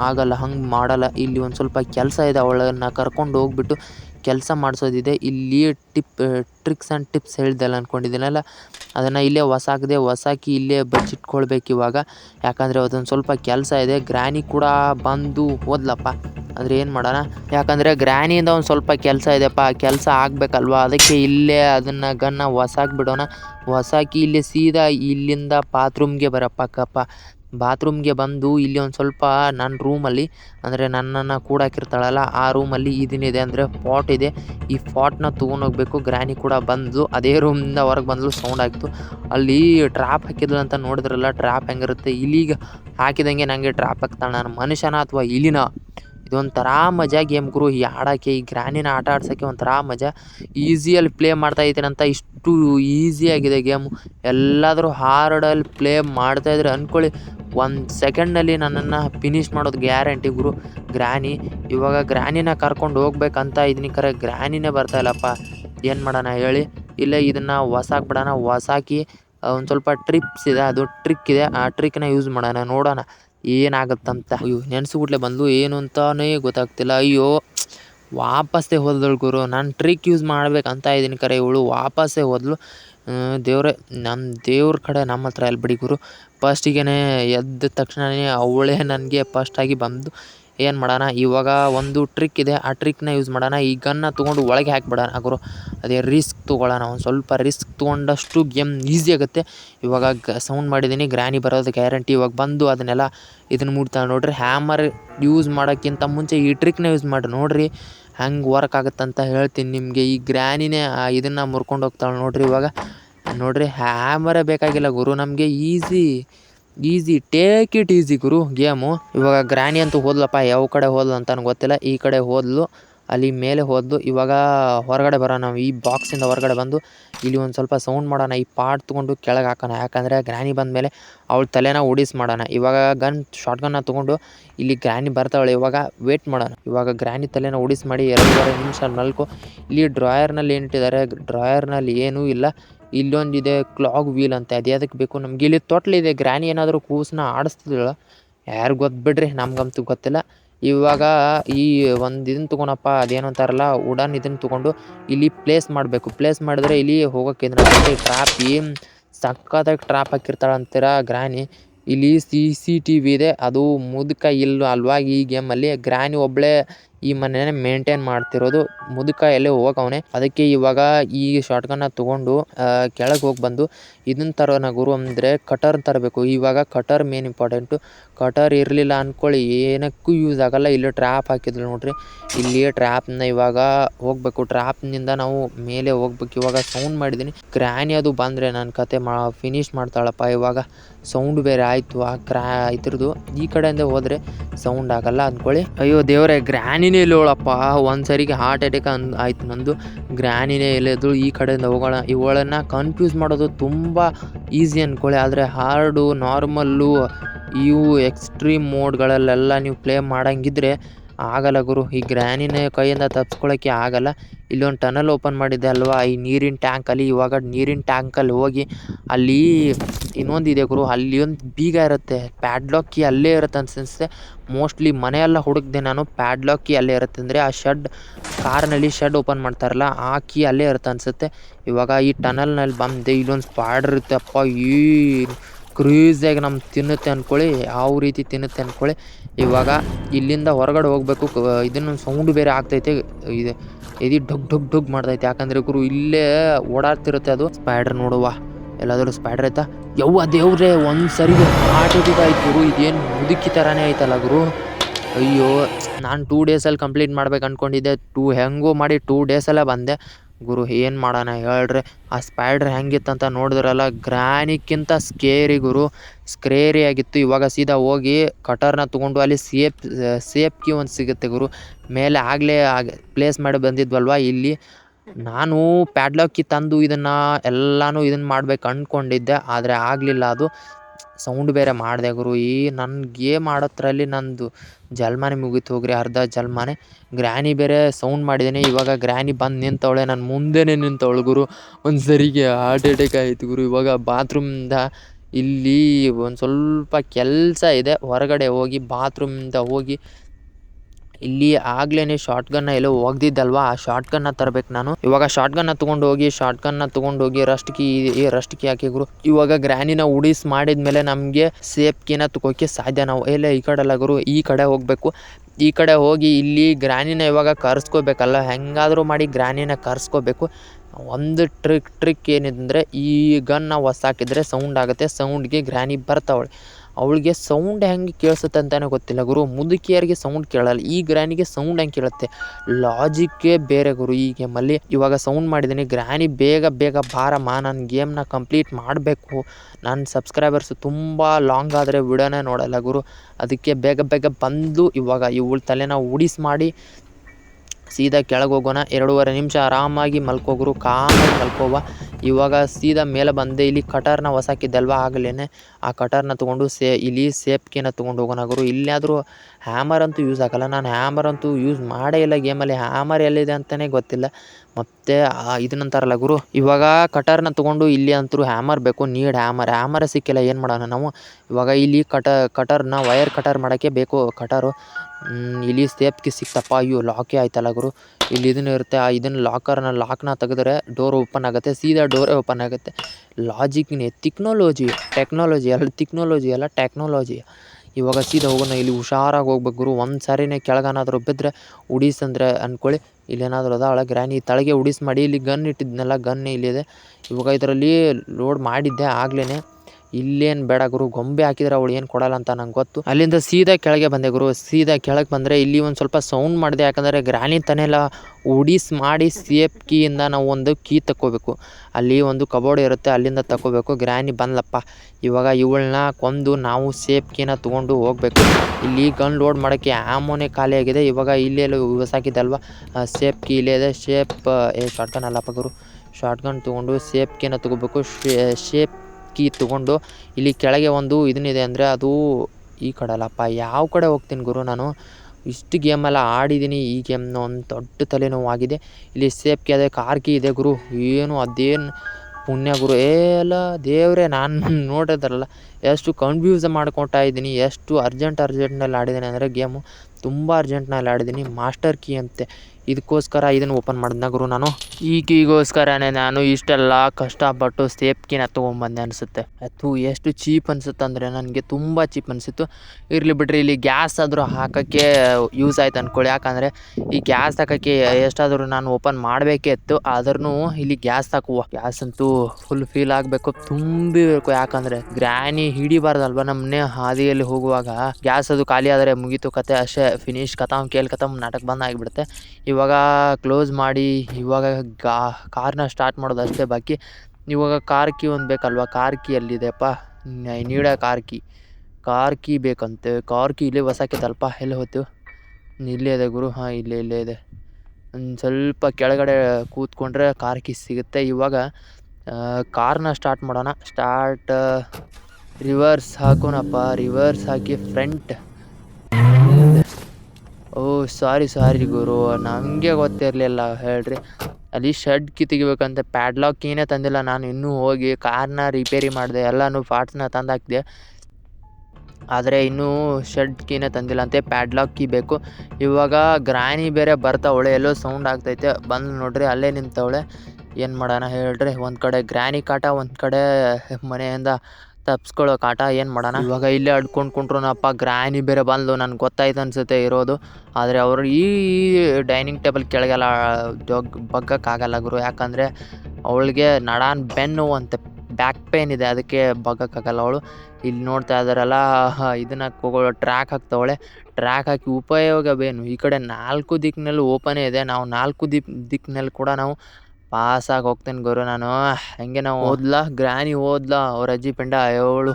ಆಗಲ್ಲ. ಹಂಗೆ ಮಾಡಲ್ಲ. ಇಲ್ಲಿ ಒಂದು ಸ್ವಲ್ಪ ಕೆಲಸ ಇದೆ. ಅವಳನ್ನು ಕರ್ಕೊಂಡು ಹೋಗ್ಬಿಟ್ಟು ಕೆಲಸ ಮಾಡಿಸೋದಿದೆ. ಇಲ್ಲಿ ಟಿಪ್ ಟ್ರಿಕ್ಸ್ ಆ್ಯಂಡ್ ಟಿಪ್ಸ್ ಹೇಳ್ದಲ್ಲ ಅಂದ್ಕೊಂಡಿದ್ದೀನಲ್ಲ ಅದನ್ನು ಇಲ್ಲೇ ಹೊಸಾಕದೆ, ಹೊಸಾಕಿ ಇಲ್ಲೇ ಬಚ್ಚಿಟ್ಕೊಳ್ಬೇಕು ಇವಾಗ. ಯಾಕಂದರೆ ಅದೊಂದು ಸ್ವಲ್ಪ ಕೆಲಸ ಇದೆ. ಗ್ರ್ಯಾನಿ ಕೂಡ ಬಂದು ಹೋದ್ಲಪ್ಪ. ಅಂದರೆ ಏನು ಮಾಡೋಣ? ಯಾಕಂದರೆ ಗ್ರ್ಯಾನಿಯಿಂದ ಒಂದು ಸ್ವಲ್ಪ ಕೆಲಸ ಇದೆಪ್ಪ. ಕೆಲಸ ಆಗಬೇಕಲ್ವ? ಅದಕ್ಕೆ ಇಲ್ಲೇ ಅದನ್ನು ಗನ್ನ ಹೊಸಾಕಿ ಬಿಡೋಣ. ಹೊಸಾಕಿ ಇಲ್ಲಿ ಸೀದಾ ಇಲ್ಲಿಂದ ಬಾತ್ರೂಮ್ಗೆ ಬರಪ್ಪ ಕಪ್ಪ ಬಾತ್ರೂಮ್ಗೆ ಬಂದು ಇಲ್ಲಿ ಒಂದು ಸ್ವಲ್ಪ ನನ್ನ ರೂಮಲ್ಲಿ ಅಂದರೆ ನನ್ನನ್ನು ಕೂಡಾಕಿರ್ತಾಳಲ್ಲ, ಆ ರೂಮಲ್ಲಿ ಇದನ್ನಿದೆ ಅಂದರೆ ಪಾಟ್ ಇದೆ. ಈ ಪಾಟ್ನ ತೊಗೊಂಡೋಗ್ಬೇಕು. ಗ್ರ್ಯಾನಿ ಕೂಡ ಬಂದು ಅದೇ ರೂಮಿಂದ ಹೊರಗೆ ಬಂದಲು ಸೌಂಡ್ ಆಯಿತು ಅಲ್ಲಿ ಟ್ರ್ಯಾಪ್ ಹಾಕಿದ್ಲು ಅಂತ ನೋಡಿದ್ರಲ್ಲ ಟ್ರ್ಯಾಪ್ ಹೆಂಗಿರುತ್ತೆ? ಇಲ್ಲಿಗೆ ಹಾಕಿದಂಗೆ ನನಗೆ ಟ್ರ್ಯಾಪ್ ಹಾಕ್ತಾಳೆ. ನಾನು ಮನುಷ್ಯನ ಅಥವಾ ಇಲಿನ? ಇದೊಂಥರ ಮಜಾ ಗೇಮ್ ಗುರು. ಈ ಆಡೋಕ್ಕೆ ಈ ಗ್ರ್ಯಾನಿನ ಆಟ ಆಡ್ಸೋಕ್ಕೆ ಒಂಥರ ಮಜಾ. ಈಸಿಯಲ್ಲಿ ಪ್ಲೇ ಮಾಡ್ತಾ ಇದ್ದೀನಿ ಅಂತ ಇಷ್ಟು ಈಸಿಯಾಗಿದೆ ಗೇಮು. ಎಲ್ಲಾದರೂ ಹಾರ್ಡಲ್ಲಿ ಪ್ಲೇ ಮಾಡ್ತಾಯಿದ್ರೆ ಅಂದ್ಕೊಳ್ಳಿ ಒಂದು ಸೆಕೆಂಡ್ನಲ್ಲಿ ನನ್ನನ್ನು ಫಿನಿಶ್ ಮಾಡೋದು ಗ್ಯಾರಂಟಿ ಗುರು. ಗ್ರ್ಯಾನಿ ಇವಾಗ ಗ್ರ್ಯಾನಿನ ಕರ್ಕೊಂಡು ಹೋಗ್ಬೇಕಂತ ಇದನ್ನ ಕರೆ ಬರ್ತಾ ಇಲ್ಲಪ್ಪ. ಏನು ಮಾಡೋಣ ಹೇಳಿ? ಇಲ್ಲ ಇದನ್ನು ಹೊಸಾಕ್ಬಿಡೋಣ. ಹೊಸಾಕಿ ಒಂದು ಸ್ವಲ್ಪ ಟ್ರಿಪ್ಸ್ ಇದೆ. ಅದು ಟ್ರಿಕ್ ಇದೆ. ಆ ಟ್ರಿಕ್ನ ಯೂಸ್ ಮಾಡೋಣ. ನೋಡೋಣ. ಏನಾಗುತ್ತಂತ. ಅಯ್ಯೋ, ನೆನೆಸ್ಬಿಟ್ಲೆ ಬಂದು ಏನು ಅಂತಾನೇ ಗೊತ್ತಾಗ್ತಿಲ್ಲ. ಅಯ್ಯೋ, ವಾಪಸ್ಸೇ ಹೋದಳು ಗುರು. ನಾನು ಟ್ರಿಕ್ ಯೂಸ್ ಮಾಡ್ಬೇಕಂತ ಇದ್ದೀನಿ ಕರೆ ಇವಳು ವಾಪಸ್ಸೇ ಹೋದ್ಲು ದೇವ್ರೆ ನಮ್ಮ ದೇವ್ರ ಕಡೆ ನಮ್ಮ ಹತ್ರ ಎಲ್ಲಿ ಬಿಡಿ ಗುರು. ಫಸ್ಟಿಗೆ ಎದ್ದ ತಕ್ಷಣನೇ ಅವಳೇ ನನಗೆ ಫಸ್ಟಾಗಿ ಬಂದು ಏನು ಮಾಡೋಣ, ಇವಾಗ ಒಂದು ಟ್ರಿಕ್ ಇದೆ, ಆ ಟ್ರಿಕ್ನ ಯೂಸ್ ಮಾಡೋಣ, ಈ ಗನ್ನ ತೊಗೊಂಡು ಒಳಗೆ ಹಾಕಿಬಿಡೋಣ ಗುರು. ಅದೇ ರಿಸ್ಕ್ ತೊಗೊಳ್ಳೋಣ, ಒಂದು ಸ್ವಲ್ಪ ರಿಸ್ಕ್ ತೊಗೊಂಡಷ್ಟು ಗೇಮ್ ಈಸಿ ಆಗುತ್ತೆ. ಇವಾಗ ಗ ಸೌಂಡ್ ಮಾಡಿದ್ದೀನಿ ಗ್ರ್ಯಾನಿ ಬರೋದು ಗ್ಯಾರಂಟಿ ಇವಾಗ ಬಂದು ಅದನ್ನೆಲ್ಲ ಇದನ್ನು ಮುಟ್ತಾಳೆ ನೋಡಿರಿ. ಹ್ಯಾಮರ್ ಯೂಸ್ ಮಾಡೋಕ್ಕಿಂತ ಮುಂಚೆ ಈ ಟ್ರಿಕ್ನ ಯೂಸ್ ಮಾಡಿ ನೋಡಿರಿ. ಹೆಂಗೆ ವರ್ಕ್ ಆಗುತ್ತೆ ಅಂತ ಹೇಳ್ತೀನಿ ನಿಮಗೆ. ಈ ಗ್ರ್ಯಾನಿನೇ ಇದನ್ನು ಮುರ್ಕೊಂಡು ಹೋಗ್ತಾಳೆ ನೋಡ್ರಿ ಇವಾಗ. ನೋಡ್ರಿ ಹ್ಯಾಮರೇ ಬೇಕಾಗಿಲ್ಲ ಗುರು ನಮಗೆ. Easy easy take it easy Guru game ಇವಾಗ ಗ್ರ್ಯಾನಿ ಅಂತೂ ಹೋದ್ಲಪ್ಪ, ಯಾವ ಕಡೆ ಹೋದ್ಲು ಅಂತ ಗೊತ್ತಿಲ್ಲ. ಈ ಕಡೆ ಹೋದ್ಲು. ಅಲ್ಲಿ ಮೇಲೆ ಹೋದ್ದು. ಇವಾಗ ಹೊರಗಡೆ ಬರೋಣ. ನಾವು ಈ ಬಾಕ್ಸಿಂದ ಹೊರಗಡೆ ಬಂದು ಇಲ್ಲಿ ಒಂದು ಸ್ವಲ್ಪ ಸೌಂಡ್ ಮಾಡೋಣ. ಈ ಪಾಟ್ ತೊಗೊಂಡು ಕೆಳಗೆ ಹಾಕೋಣ. ಯಾಕಂದರೆ ಗ್ರ್ಯಾನಿ ಬಂದಮೇಲೆ ಅವಳ ತಲೆನ ಓಡಿಸ್ ಮಾಡೋಣ. ಇವಾಗ ಗನ್ ಶಾರ್ಟ್ ಗನ್ನ ತೊಗೊಂಡು ಇಲ್ಲಿ ಗ್ರ್ಯಾನಿ ಬರ್ತಾವಳೆ. ಇವಾಗ ವೇಟ್ ಮಾಡೋಣ. ಇವಾಗ ಗ್ರ್ಯಾನಿ ತಲೆನ ಓಡಿಸ್ ಮಾಡಿ ಎರಡೂವರೆ ನಿಮಿಷ ನಾಲ್ಕು. ಇಲ್ಲಿ ಡ್ರಾಯರ್ನಲ್ಲಿ ಏನಿಟ್ಟಿದ್ದಾರೆ? ಡ್ರಾಯರ್ನಲ್ಲಿ ಏನೂ ಇಲ್ಲ. ಇಲ್ಲೊಂದಿದೆ ಕ್ಲಾಗ್ ವೀಲ್ ಅಂತ. ಅದು ಅದಕ್ಕೆ ಬೇಕು. ನಮಗೆ ಇಲ್ಲಿ ತೊಟ್ಲಿದೆ ಗ್ರ್ಯಾನಿ ಏನಾದರೂ ಕೂಸನ್ನ ಆಡಿಸ್ತಿದ್ಳು ಯಾರು ಗೊತ್ತು ಬಿಡ್ರಿ. ನಮ್ಗಂತೂ ಗೊತ್ತಿಲ್ಲ. ಇವಾಗ ಈ ಒಂದು ಇದನ್ನು ತೊಗೊಳಪ್ಪ ಅದೇನು ಅಂತಾರಲ್ಲ, ಉಡಾನ್ ಇದನ್ನು ತೊಗೊಂಡು ಇಲ್ಲಿ ಪ್ಲೇಸ್ ಮಾಡಬೇಕು. ಪ್ಲೇಸ್ ಮಾಡಿದ್ರೆ ಇಲ್ಲಿ ಹೋಗೋಕ್ಕೆ ಏನು ಸಕ್ಕತ್ತಾಗಿ ಟ್ರಾಪ್ ಹಾಕಿರ್ತಾಳೆ ಅಂತೀರ ಗ್ರಾನಿ. ಇಲ್ಲಿ ಸಿ ಸಿ ಟಿ ವಿ ಇದೆ. ಅದು ಮುದುಕ ಇಲ್ಲ ಅಲ್ವಾ ಈ ಗೇಮಲ್ಲಿ ಗ್ರಾನಿ ಒಬ್ಬಳೇ ಈ ಮನೇನ ಮೇಂಟೈನ್ ಮಾಡ್ತಿರೋದು ಮುದುಕ ಎಲ್ಲೇ ಹೋಗವನೆ. ಅದಕ್ಕೆ ಇವಾಗ ಈ ಶಾರ್ಟ್ಗನ್ನ ತಗೊಂಡು ಕೆಳಗೆ ಹೋಗಿ ಬಂದು ಇದನ್ನ ತರೋಣ ಗುರು ಅಂದರೆ ಕಟರ್ ತರಬೇಕು. ಇವಾಗ ಕಟರ್ ಮೇನ್ ಇಂಪಾರ್ಟೆಂಟು ಕಟರ್ ಇರಲಿಲ್ಲ ಅಂದ್ಕೊಳ್ಳಿ ಏನಕ್ಕೂ ಯೂಸ್ ಆಗಲ್ಲ. ಇಲ್ಲಿ ಟ್ರ್ಯಾಪ್ ಹಾಕಿದ್ರು ನೋಡ್ರಿ. ಇಲ್ಲಿ ಟ್ರ್ಯಾಪ್ನ ಇವಾಗ ಹೋಗಬೇಕು. ಟ್ರ್ಯಾಪ್ನಿಂದ ನಾವು ಮೇಲೆ ಹೋಗ್ಬೇಕು. ಇವಾಗ ಸೌಂಡ್ ಮಾಡಿದ್ದೀನಿ ಗ್ರ್ಯಾನಿ ಅದು ಬಂದರೆ ನನ್ನ ಕತೆ ಮಾ ಫಿನಿಶ್ ಮಾಡ್ತಾಳಪ್ಪ ಇವಾಗ. ಸೌಂಡ್ ಬೇರೆ ಆಯಿತು, ಆ ಕ್ರಾ, ಇದ್ರದ್ದು. ಈ ಕಡೆಯಿಂದ ಹೋದರೆ ಸೌಂಡ್ ಆಗಲ್ಲ ಅಂದ್ಕೊಳ್ಳಿ ಅಯ್ಯೋ ದೇವರೇ, ಗ್ರ್ಯಾನಿನೇ ಇಲ್ಲೋಳಪ್ಪ ಒಂದು ಸರಿಗೆ ಹಾರ್ಟ್ ಅಟ್ಯಾಕ್ ಅನ್, ಆಯ್ತು ನಂದು. ಗ್ರ್ಯಾನಿನೇ ಇಲ್ಲದು ಈ ಕಡೆಯಿಂದ ಹೋಗೋಣ. ಇವುಗಳನ್ನು ಕನ್ಫ್ಯೂಸ್ ಮಾಡೋದು ತುಂಬ ಈಸಿ ಅಂದ್ಕೊಳ್ಳಿ ಆದರೆ ಹಾರ್ಡು ನಾರ್ಮಲ್ಲು ಇವು ಎಕ್ಸ್ಟ್ರೀಮ್ ಮೋಡ್ಗಳಲ್ಲೆಲ್ಲ ನೀವು ಪ್ಲೇ ಮಾಡಂಗಿದ್ರೆ ಆಗಲ್ಲ ಗುರು. ಈ ಗ್ರ್ಯಾನಿನ ಕೈಯಿಂದ ತಪ್ಸ್ಕೊಳ್ಳೋಕ್ಕೆ ಆಗಲ್ಲ. ಇಲ್ಲೊಂದು ಟನಲ್ ಓಪನ್ ಮಾಡಿದ್ದೆ ಅಲ್ವಾ? ಈ ನೀರಿನ ಟ್ಯಾಂಕಲ್ಲಿ ಇವಾಗ ನೀರಿನ ಟ್ಯಾಂಕಲ್ಲಿ ಹೋಗಿ ಅಲ್ಲಿ ಇನ್ನೊಂದು ಇದೆ ಗುರು. ಅಲ್ಲಿ ಒಂದು ಬೀಗ ಇರುತ್ತೆ. ಪ್ಯಾಡ್ಲಾಕಿ ಅಲ್ಲೇ ಇರುತ್ತೆ ಅನ್ಸುತ್ತೆ. ಮೋಸ್ಟ್ಲಿ ಮನೆಯೆಲ್ಲ ಹುಡುಕ್ದೆ ನಾನು. ಪ್ಯಾಡ್ಲಾಕ್ ಕೀ ಅಲ್ಲೇ ಇರುತ್ತೆ ಅಂದರೆ ಆ ಶೆಡ್, ಕಾರ್ನಲ್ಲಿ ಶೆಡ್ ಓಪನ್ ಮಾಡ್ತಾರಲ್ಲ, ಆ ಕೀ ಅಲ್ಲೇ ಇರುತ್ತೆ ಅನ್ಸುತ್ತೆ. ಇವಾಗ ಈ ಟನಲ್ನಲ್ಲಿ ಬಂದೆ, ಇಲ್ಲೊಂದು ಸ್ಪಾಡರ್ ಇರುತ್ತೆ. ಅಪ್ಪ, ಈ ಕ್ರೂಸಾಗಿ ನಮ್ಮ ತಿನ್ನುತ್ತೆ ಅಂದ್ಕೊಳ್ಳಿ ಯಾವ ರೀತಿ ತಿನ್ನುತ್ತೆ ಅಂದ್ಕೊಳ್ಳಿ ಇವಾಗ ಇಲ್ಲಿಂದ ಹೊರಗಡೆ ಹೋಗಬೇಕು ಇದನ್ನು ಸೌಂಡ್ ಬೇರೆ ಆಗ್ತೈತೆ, ಇದು ಇದು ಢಗ್ ಢಗ್ ಢಗ್ ಮಾಡ್ತೈತೆ. ಯಾಕಂದರೆ ಗುರು, ಇಲ್ಲೇ ಓಡಾಡ್ತಿರುತ್ತೆ ಅದು. ಸ್ಪೈಡರ್ ನೋಡುವ. ಎಲ್ಲಾದರೂ ಸ್ಪೈಡರ್ ಆಯ್ತಾ ಯವ್ವ ದೇವ್ರೆ ಒಂದು ಸರಿ ಆಯ್ತು ಗುರು. ಇದೇನು ಮುದುಕಿ ಥರನೇ ಆಯ್ತಲ್ಲ ಗುರು. ಅಯ್ಯೋ, ನಾನು ಟೂ ಡೇಸಲ್ಲಿ ಕಂಪ್ಲೀಟ್ ಮಾಡ್ಬೇಕು ಅಂದ್ಕೊಂಡಿದ್ದೆ ಟೂ ಹೆಂಗೋ ಮಾಡಿ ಟೂ ಡೇಸಲ್ಲೇ ಬಂದೆ. ಗುರು ಏನು ಮಾಡೋಣ ಹೇಳ್ರಿ? ಆ ಸ್ಪೈಡ್ರ್ ಹೆಂಗಿತ್ತಂತ ನೋಡಿದ್ರಲ್ಲ ಗ್ರಾನಿಕ್ಕಿಂತ ಸ್ಕೇರಿ ಗುರು. ಸ್ಕ್ರೇರಿ ಆಗಿತ್ತು. ಇವಾಗ ಸೀದಾ ಹೋಗಿ ಕಟರ್ನ ತೊಗೊಂಡು ಅಲ್ಲಿ ಸೇಫ್ ಸೇಫ್ ಕೀ ಒಂದು ಸಿಗುತ್ತೆ ಗುರು. ಮೇಲೆ ಆಗಲೇ ಆಗ ಪ್ಲೇಸ್ ಮಾಡಿ ಬಂದಿದ್ವಲ್ವ ಇಲ್ಲಿ. ನಾನು ಪ್ಯಾಡ್ಲಾಕಿ ತಂದು ಇದನ್ನು ಎಲ್ಲನೂ ಇದನ್ನು ಮಾಡ್ಬೇಕು ಅಂದ್ಕೊಂಡಿದ್ದೆ ಆದರೆ ಆಗಲಿಲ್ಲ ಅದು. ಸೌಂಡ್ ಬೇರೆ ಮಾಡಿದೆ ಗುರು. ಈ ನನ್ನ ಗೇಮ್ ಆಡೋತ್ರಲ್ಲಿ ನಂದು ಜಲ್ಮಾನೆ ಮುಗೀತು ಹೋಗ್ರಿ, ಅರ್ಧ ಜಲ್ಮಾನೆ. ಗ್ರ್ಯಾನಿ ಬೇರೆ ಸೌಂಡ್ ಮಾಡಿದ್ದೀನಿ. ಇವಾಗ ಗ್ರ್ಯಾನಿ ಬಂದು ನಿಂತವಳೆ ನನ್ನ ಮುಂದೆನೇ ನಿಂತವಳು ಗುರು. ಒಂದು ಸರಿಗೆ ಹಾರ್ಟ್ ಅಟ್ಯಾಕ್ ಆಯಿತು ಗುರು. ಇವಾಗ ಬಾತ್ರೂಮಿಂದ ಇಲ್ಲಿ ಒಂದು ಸ್ವಲ್ಪ ಕೆಲಸ ಇದೆ. ಹೊರಗಡೆ ಹೋಗಿ ಬಾತ್ರೂಮಿಂದ ಹೋಗಿ ಇಲ್ಲಿ ಆಗ್ಲೇನೆ ಶಾರ್ಟ್ ಗನ್ನ ಎಲ್ಲೋ ಒಗ್ದಿದ್ದಲ್ವಾ? ಆ ಶಾರ್ಟ್ ಗನ್ನ ತರಬೇಕು ನಾನು. ಇವಾಗ ಶಾರ್ಟ್ ಗನ್ನ ತಗೊಂಡು ಹೋಗಿ ಶಾರ್ಟ್ ಗನ್ನ ತಗೊಂಡು ಹೋಗಿ ರಸ್ಟ್ ಕೀ ಈ ರಸ್ಟ್ ಕೀ ಹಾಕಿದ್ರು ಇವಾಗ ಗ್ರ್ಯಾನಿನ ಉಡಿಸ್ ಮಾಡಿದ್ಮೇಲೆ ನಮಗೆ ಸೇಫ್ ಕೀನ ತಗೋಕೆ ಸಾಧ್ಯ. ನಾವು ಎಲ್ಲ ಈ ಕಡೆ ಅಲ್ಲ ಗುರು, ಈ ಕಡೆ ಹೋಗಬೇಕು. ಈ ಕಡೆ ಹೋಗಿ ಇಲ್ಲಿ ಗ್ರ್ಯಾನಿನ ಇವಾಗ ಕರ್ಸ್ಕೋಬೇಕಲ್ಲ? ಹೆಂಗಾದರೂ ಮಾಡಿ ಗ್ರ್ಯಾನಿನ ಕರ್ಸ್ಕೋಬೇಕು. ಒಂದು ಟ್ರಿಕ್ ಟ್ರಿಕ್ ಏನಿದೆ ಅಂದರೆ ಈ ಗನ್ನ ಹೊಸ ಹಾಕಿದ್ರೆ ಸೌಂಡ್ ಆಗುತ್ತೆ. ಸೌಂಡ್ಗೆ ಗ್ರ್ಯಾನಿ ಬರ್ತಾವಳೆ. ಅವಳಿಗೆ ಸೌಂಡ್ ಹೆಂಗೆ ಕೇಳಿಸುತ್ತೆ ಅಂತಲೇ ಗೊತ್ತಿಲ್ಲ. ಗುರು, ಮುದುಕಿಯರಿಗೆ ಸೌಂಡ್ ಕೇಳಲ್ಲ. ಈ ಗ್ರ್ಯಾನಿಗೆ ಸೌಂಡ್ ಹೆಂಗೆ ಕೇಳುತ್ತೆ? ಲಾಜಿಕ್ಕೇ ಬೇರೆ ಗುರು. ಈ ಗೇಮಲ್ಲಿ ಇವಾಗ ಸೌಂಡ್ ಮಾಡಿದ್ದೀನಿ ಗ್ರ್ಯಾನಿ ಬೇಗ ಬೇಗ ಬಾರಮ್ಮ ನಾನು ಗೇಮ್ನ ಕಂಪ್ಲೀಟ್ ಮಾಡಬೇಕು. ನನ್ನ ಸಬ್ಸ್ಕ್ರೈಬರ್ಸ್ ತುಂಬ ಲಾಂಗ್ ಆದರೆ ವಿಡಿಯೋನೇ ನೋಡಲ್ಲ ಗುರು. ಅದಕ್ಕೆ ಬೇಗ ಬೇಗ ಬಂದು ಇವಾಗ ಇವಳ ತಲೆನ ಉಡಿಸ್ ಮಾಡಿ ಸೀದಾ ಕೆಳಗೆ ಹೋಗೋಣ. ಎರಡೂವರೆ ನಿಮಿಷ ಆರಾಮಾಗಿ ಮಲ್ಕೋಗ್ರು. ಕಾಮಾಗಿ ಮಲ್ಕೋವ. ಇವಾಗ ಸೀದಾ ಮೇಲೆ ಬಂದೆ. ಇಲ್ಲಿ ಕಟರ್ನ ಹೊಸಾಕಿದ್ದಲ್ವ? ಆಗಲೇ ಆ ಕಟರ್ನ ತೊಗೊಂಡು ಸೇ, ಇಲ್ಲಿ ಸೇಫ್ಕಿನ ತೊಗೊಂಡು ಗುರು. ಇಲ್ಲಾದರೂ ಹ್ಯಾಮರ್ ಅಂತೂ ಯೂಸ್ ಆಗಲ್ಲ. ನಾನು ಹ್ಯಾಮರ್ ಅಂತೂ ಯೂಸ್ ಮಾಡೇ ಇಲ್ಲ ಗೇಮಲ್ಲಿ. ಹ್ಯಾಮರ್ ಎಲ್ಲಿದೆ ಅಂತಲೇ ಗೊತ್ತಿಲ್ಲ. ಮತ್ತು ಇದನ್ನಂತಾರಲ್ಲ ಗುರು. ಇವಾಗ ಕಟರ್ನ ತೊಗೊಂಡು ಇಲ್ಲಿ ಅಂತೂ ಹ್ಯಾಮರ್ ಬೇಕು. Need hammer. ಹ್ಯಾಮರ್ ಸಿಕ್ಕಿಲ್ಲ. ಏನು ಮಾಡೋಣ ನಾವು? ಇವಾಗ ಇಲ್ಲಿ ಕಟ, ಕಟರ್ನ ವಯರ್ ಕಟರ್ ಮಾಡೋಕ್ಕೆ ಬೇಕು ಕಟರು. ಇಲ್ಲಿ ಸೇಫ್ಗೆ ಸಿಕ್ತಪ್ಪ. ಅಯ್ಯೋ ಲಾಕೇ ಆಯ್ತಲ್ಲ ಗುರು. ಇಲ್ಲಿ ಇದನ್ನ ಇರುತ್ತೆ. ಆ, ಇದನ್ನ ಲಾಕರ್ನ ಲಾಕ್ನ ತೆಗೆದ್ರೆ ಡೋರ್ ಓಪನ್ ಆಗುತ್ತೆ. ಸೀದಾ ಡೋರೇ ಓಪನ್ ಆಗುತ್ತೆ. ಲಾಜಿಕ್ನೇ ತಿಕ್ನಾಲಜಿ ಟೆಕ್ನಾಲಜಿ ಎಲ್ಲ ತಿಕ್ನಾಲಜಿ ಅಲ್ಲ ಟೆಕ್ನಾಲಜಿ ಇವಾಗ ಸೀದಾ ಹೋಗೋಣ, ಇಲ್ಲಿ ಹುಷಾರಾಗಿ ಹೋಗ್ಬೇಕು ಗುರು. ಒಂದು ಸಾರಿನೇ ಕೆಳಗನಾದರೂ ಬಿದ್ದರೆ ಉಡೀಸ್ ಅಂದರೆ ಅಂದ್ಕೊಳ್ಳಿ ಇಲ್ಲೇನಾದರೂ ಅದಾಳ ಗ್ರ್ಯಾನಿ ತಳಗೆ ಉಡಿಸ್ ಮಾಡಿ. ಇಲ್ಲಿ ಗನ್ ಇಟ್ಟಿದ್ನಲ್ಲ ಗನ್ ಇಲ್ಲಿದೆ. ಇವಾಗ ಇದರಲ್ಲಿ ಲೋಡ್ ಮಾಡಿದ್ದೆ ಆಗ್ಲೇ ಇಲ್ಲೇನು ಬೇಡ ಗುರು, ಗೊಂಬೆ ಹಾಕಿದ್ರೆ ಅವಳು ಏನು ಕೊಡಲ್ಲ ಅಂತ ನಂಗೆ ಗೊತ್ತು. ಅಲ್ಲಿಂದ ಸೀದಾ ಕೆಳಗೆ ಬಂದೆ ಗುರು, ಸೀದಾ ಕೆಳಗೆ ಬಂದರೆ ಇಲ್ಲಿ ಒಂದು ಸ್ವಲ್ಪ ಸೌಂಡ್ ಮಾಡಿದೆ, ಯಾಕಂದರೆ ಗ್ರಾನಿ ತನೆಲ್ಲ ಉಡಿಸ್ ಮಾಡಿ ಸೇಫ್ ಕೀಯಿಂದ ನಾವು ಒಂದು ಕೀ ತಕೋಬೇಕು ಅಲ್ಲಿ ಒಂದು ಕಬೋರ್ಡ್ ಇರುತ್ತೆ, ಅಲ್ಲಿಂದ ತಕೋಬೇಕು ಗ್ರಾನಿ ಬಂದ್ಲಪ್ಪ. ಇವಾಗ ಇವಳನ್ನ ಕೊಂದು ನಾವು ಸೇಫ್ ಕೀನ ತಗೊಂಡು ಹೋಗಬೇಕು. ಇಲ್ಲಿ ಗನ್ ಲೋಡ್ ಮಾಡೋಕ್ಕೆ ಆಮೋನೆ ಖಾಲಿ ಆಗಿದೆ. ಇವಾಗ ಇಲ್ಲೆಲ್ಲ ಅಲ್ವಾ? ಸೇಫ್ ಕೀ ಇಲ್ಲೇ ಇದೆ. ಶೇಪ್ ಏ ಶಾರ್ಟ್ಗನ್ ಅಲ್ಲಪ್ಪ ಗುರು. ಶಾರ್ಟ್ ಗನ್ ತೊಗೊಂಡು ಸೇಫ್ ಕೀನ ತಗೋಬೇಕು ಶೇಪ್ ಕೀ ತೊಗೊಂಡು ಇಲ್ಲಿ ಕೆಳಗೆ ಒಂದು ಇದನ್ನಿದೆ ಅಂದರೆ ಅದು ಈ ಕಡೆ ಅಲ್ಲಪ್ಪ ಯಾವ ಕಡೆ ಹೋಗ್ತೀನಿ ಗುರು ನಾನು? ಇಷ್ಟು ಗೇಮೆಲ್ಲ ಆಡಿದ್ದೀನಿ. ಈ ಗೇಮ್ನ ಒಂದು ದೊಡ್ಡ ತಲೆನೋವಾಗಿದೆ. ಇಲ್ಲಿ ಸೇಫ್ ಕೀ ಅದೇ ಕಾರ್ ಕೀ ಇದೆ ಗುರು. ಏನು ಅದೇನು ಪುಣ್ಯ ಗುರು. ಏ ಅಲ್ಲ, ದೇವರೇ, ನಾನು ನೋಡಿದ್ರಲ್ಲ, ಎಷ್ಟು ಕನ್ಫ್ಯೂಸ್ ಮಾಡ್ಕೊತಾ ಇದ್ದೀನಿ. ಎಷ್ಟು ಅರ್ಜೆಂಟ್ ಅರ್ಜೆಂಟ್ನಲ್ಲಿ ಆಡಿದ್ದೀನಿ ಅಂದರೆ ಗೇಮು ತುಂಬ ಅರ್ಜೆಂಟ್ನಲ್ಲಿ ಆಡಿದ್ದೀನಿ. ಮಾಸ್ಟರ್ ಕೀ ಅಂತೆ. ಇದಕ್ಕೋಸ್ಕರ ಇದನ್ನು ಓಪನ್ ಮಾಡಿದ್ನ ಗುರು ನಾನು. ಈಗೀಗೋಸ್ಕರನೇ ನಾನು ಇಷ್ಟೆಲ್ಲ ಕಷ್ಟಪಟ್ಟು ಸೇಫ್ಕಿನ ತೊಗೊಂಬಂದೆ ಅನಿಸುತ್ತೆ. ಅದು ಎಷ್ಟು ಚೀಪ್ ಅನಿಸುತ್ತೆ ಅಂದರೆ ನನಗೆ ತುಂಬ ಚೀಪ್ ಅನಿಸಿತ್ತು. ಇರಲಿ ಬಿಡ್ರಿ, ಇಲ್ಲಿ ಗ್ಯಾಸ್ ಆದರೂ ಹಾಕೋಕ್ಕೆ ಯೂಸ್ ಆಯ್ತು ಅಂದ್ಕೊಳ್ಳಿ ಯಾಕಂದರೆ ಈ ಗ್ಯಾಸ್ ಹಾಕೋಕ್ಕೆ ಎಷ್ಟಾದರೂ ನಾನು ಓಪನ್ ಮಾಡಬೇಕೇ ಇತ್ತು. ಆದ್ರೂ ಇಲ್ಲಿ ಗ್ಯಾಸ್ ಹಾಕುವ. ಗ್ಯಾಸ್ ಅಂತೂ ಫುಲ್ ಫೀಲ್ ಆಗಬೇಕು ತುಂಬಿಬೇಕು ಯಾಕಂದರೆ ಗ್ರ್ಯಾನಿ ಹಿಡಿಬಾರ್ದಲ್ವ? ನಮ್ಮನೆ ಹಾದಿಯಲ್ಲಿ ಹೋಗುವಾಗ ಗ್ಯಾಸ್ ಅದು ಖಾಲಿ ಆದರೆ ಮುಗೀತು ಕತೆ, ಅಷ್ಟೇ ಫಿನಿಶ್ ಕಥಮ್ ಕೇಳ್ಕತಮ್ ನಾಟಕ ಬಂದ್ ಆಗಿಬಿಡುತ್ತೆ. ಇವಾಗ ಕ್ಲೋಸ್ ಮಾಡಿ, ಇವಾಗ ಗಾ ಕಾರ್ನ ಸ್ಟಾರ್ಟ್ ಮಾಡೋದು ಅಷ್ಟೇ ಬಾಕಿ. ಇವಾಗ ಕಾರ್ ಕೀ ಒಂದು ಬೇಕಲ್ವ? ಕಾರ್ ಕೀ ಎಲ್ಲಿದೆಪ್ಪ ನೀಡ ಕಾರ್ ಕೀ ಕಾರ್ ಕೀ ಬೇಕಂತೆ. ಕಾರ್ ಕೀ ಇಲ್ಲೇ ಹೊಸಾಕಿತ್ತಲ್ಪ ಎಲ್ಲಿ ಹೋಯ್ತು ಇಲ್ಲೇ ಇದೆ ಗುರು. ಹಾಂ, ಇಲ್ಲೇ ಇಲ್ಲೇ ಇದೆ. ಒಂದು ಸ್ವಲ್ಪ ಕೆಳಗಡೆ ಕೂತ್ಕೊಂಡ್ರೆ ಕಾರ್ ಕೀ ಸಿಗುತ್ತೆ. ಇವಾಗ ಕಾರ್ನ ಸ್ಟಾರ್ಟ್ ಮಾಡೋಣ. ಸ್ಟಾರ್ಟ್ ರಿವರ್ಸ್ ಹಾಕೋಣಪ್ಪ. ರಿವರ್ಸ್ ಹಾಕಿ ಫ್ರಂಟ್ ಓ, ಸಾರಿ ಸಾರಿ ಗುರು. ನನಗೆ ಗೊತ್ತಿರಲಿಲ್ಲ, ಹೇಳ್ರಿ. ಅಲ್ಲಿ ಶೆಡ್ ಕಿ ತೆಗಿಬೇಕಂತ. ಪ್ಯಾಡ್ಲಾಕ್ ಏನೇ ತಂದಿಲ್ಲ. ನಾನು ಇನ್ನೂ ಹೋಗಿ ಕಾರ್ನ ರಿಪೇರಿ ಮಾಡಿದೆ. ಎಲ್ಲನೂ ಪಾರ್ಟ್ಸ್ನ ತಂದು ಹಾಕಿದೆ ಆದರೆ ಇನ್ನೂ ಶೆಡ್ ಕೀನೇ ತಂದಿಲ್ಲ ಅಂತೆ. ಪ್ಯಾಡ್ಲಾಕ್ ಕೀ ಬೇಕು. ಇವಾಗ ಗ್ರಾನಿ ಬೇರೆ ಬರ್ತಾವಳೆ ಎಲ್ಲೋ ಸೌಂಡ್ ಆಗ್ತೈತೆ. ಬಂದು ನೋಡ್ರಿ, ಅಲ್ಲೇ ನಿಂತವಳೆ ಏನು ಮಾಡೋಣ ಹೇಳ್ರಿ. ಒಂದು ಕಡೆ ಗ್ರಾನಿ ಕಾಟ, ಒಂದು ಕಡೆ ಮನೆಯಿಂದ ತಪ್ಸ್ಕೊಳ್ಳೋ ಕಾಟ ಏನು ಮಾಡೋಣ? ಇವಾಗ ಇಲ್ಲೇ ಅಡ್ಕೊಂಡು ಕುಂಟ್ರುನಪ್ಪ ಗ್ರಾನಿ ಬೇರೆ ಬಂದು ನನಗೆ ಗೊತ್ತಾಯ್ತು ಅನಿಸುತ್ತೆ ಇರೋದು. ಆದರೆ ಅವರು ಈ ಡೈನಿಂಗ್ ಟೇಬಲ್ ಕೆಳಗೆಲ್ಲ ಜೋಗ್ ಬಗ್ಗಕ್ಕಾಗಲ್ಲ ಗುರು. ಯಾಕಂದರೆ ಅವಳಿಗೆ ನಡಾನ್ ಬೆನ್ನು ಅಂತ ಬ್ಯಾಕ್ ಪೇನ್ ಇದೆ, ಅದಕ್ಕೆ ಬಗ್ಗಕ್ಕಾಗಲ್ಲ ಅವಳು. ಇಲ್ಲಿ ನೋಡ್ತಾ ಇದ್ದಾರಲ್ಲ ಇದನ್ನು ಹೋಗೋಳು ಟ್ರ್ಯಾಕ್ ಹಾಕ್ತವಳೆ. ಟ್ರ್ಯಾಕ್ ಹಾಕಿ ಉಪಯೋಗವೇನು ಈ ಕಡೆ ನಾಲ್ಕು ದಿಕ್ಕಿನಲ್ಲೂ ಓಪನೇ ಇದೆ. ನಾವು ನಾಲ್ಕು ದಿಕ್ ದಿಕ್ಕಿನಲ್ಲಿ ಕೂಡ ನಾವು ಪಾಸಾಗಿ ಹೋಗ್ತೇನೆ ಗುರು ನಾನು. ಹಂಗೆ ನಾವು ಓದ್ಲಾ? ಗ್ರಾನಿ ಓದ್ಲಾ? ಅವ್ರ ಅಜ್ಜಿ ಪಿಂಡ ಅವಳು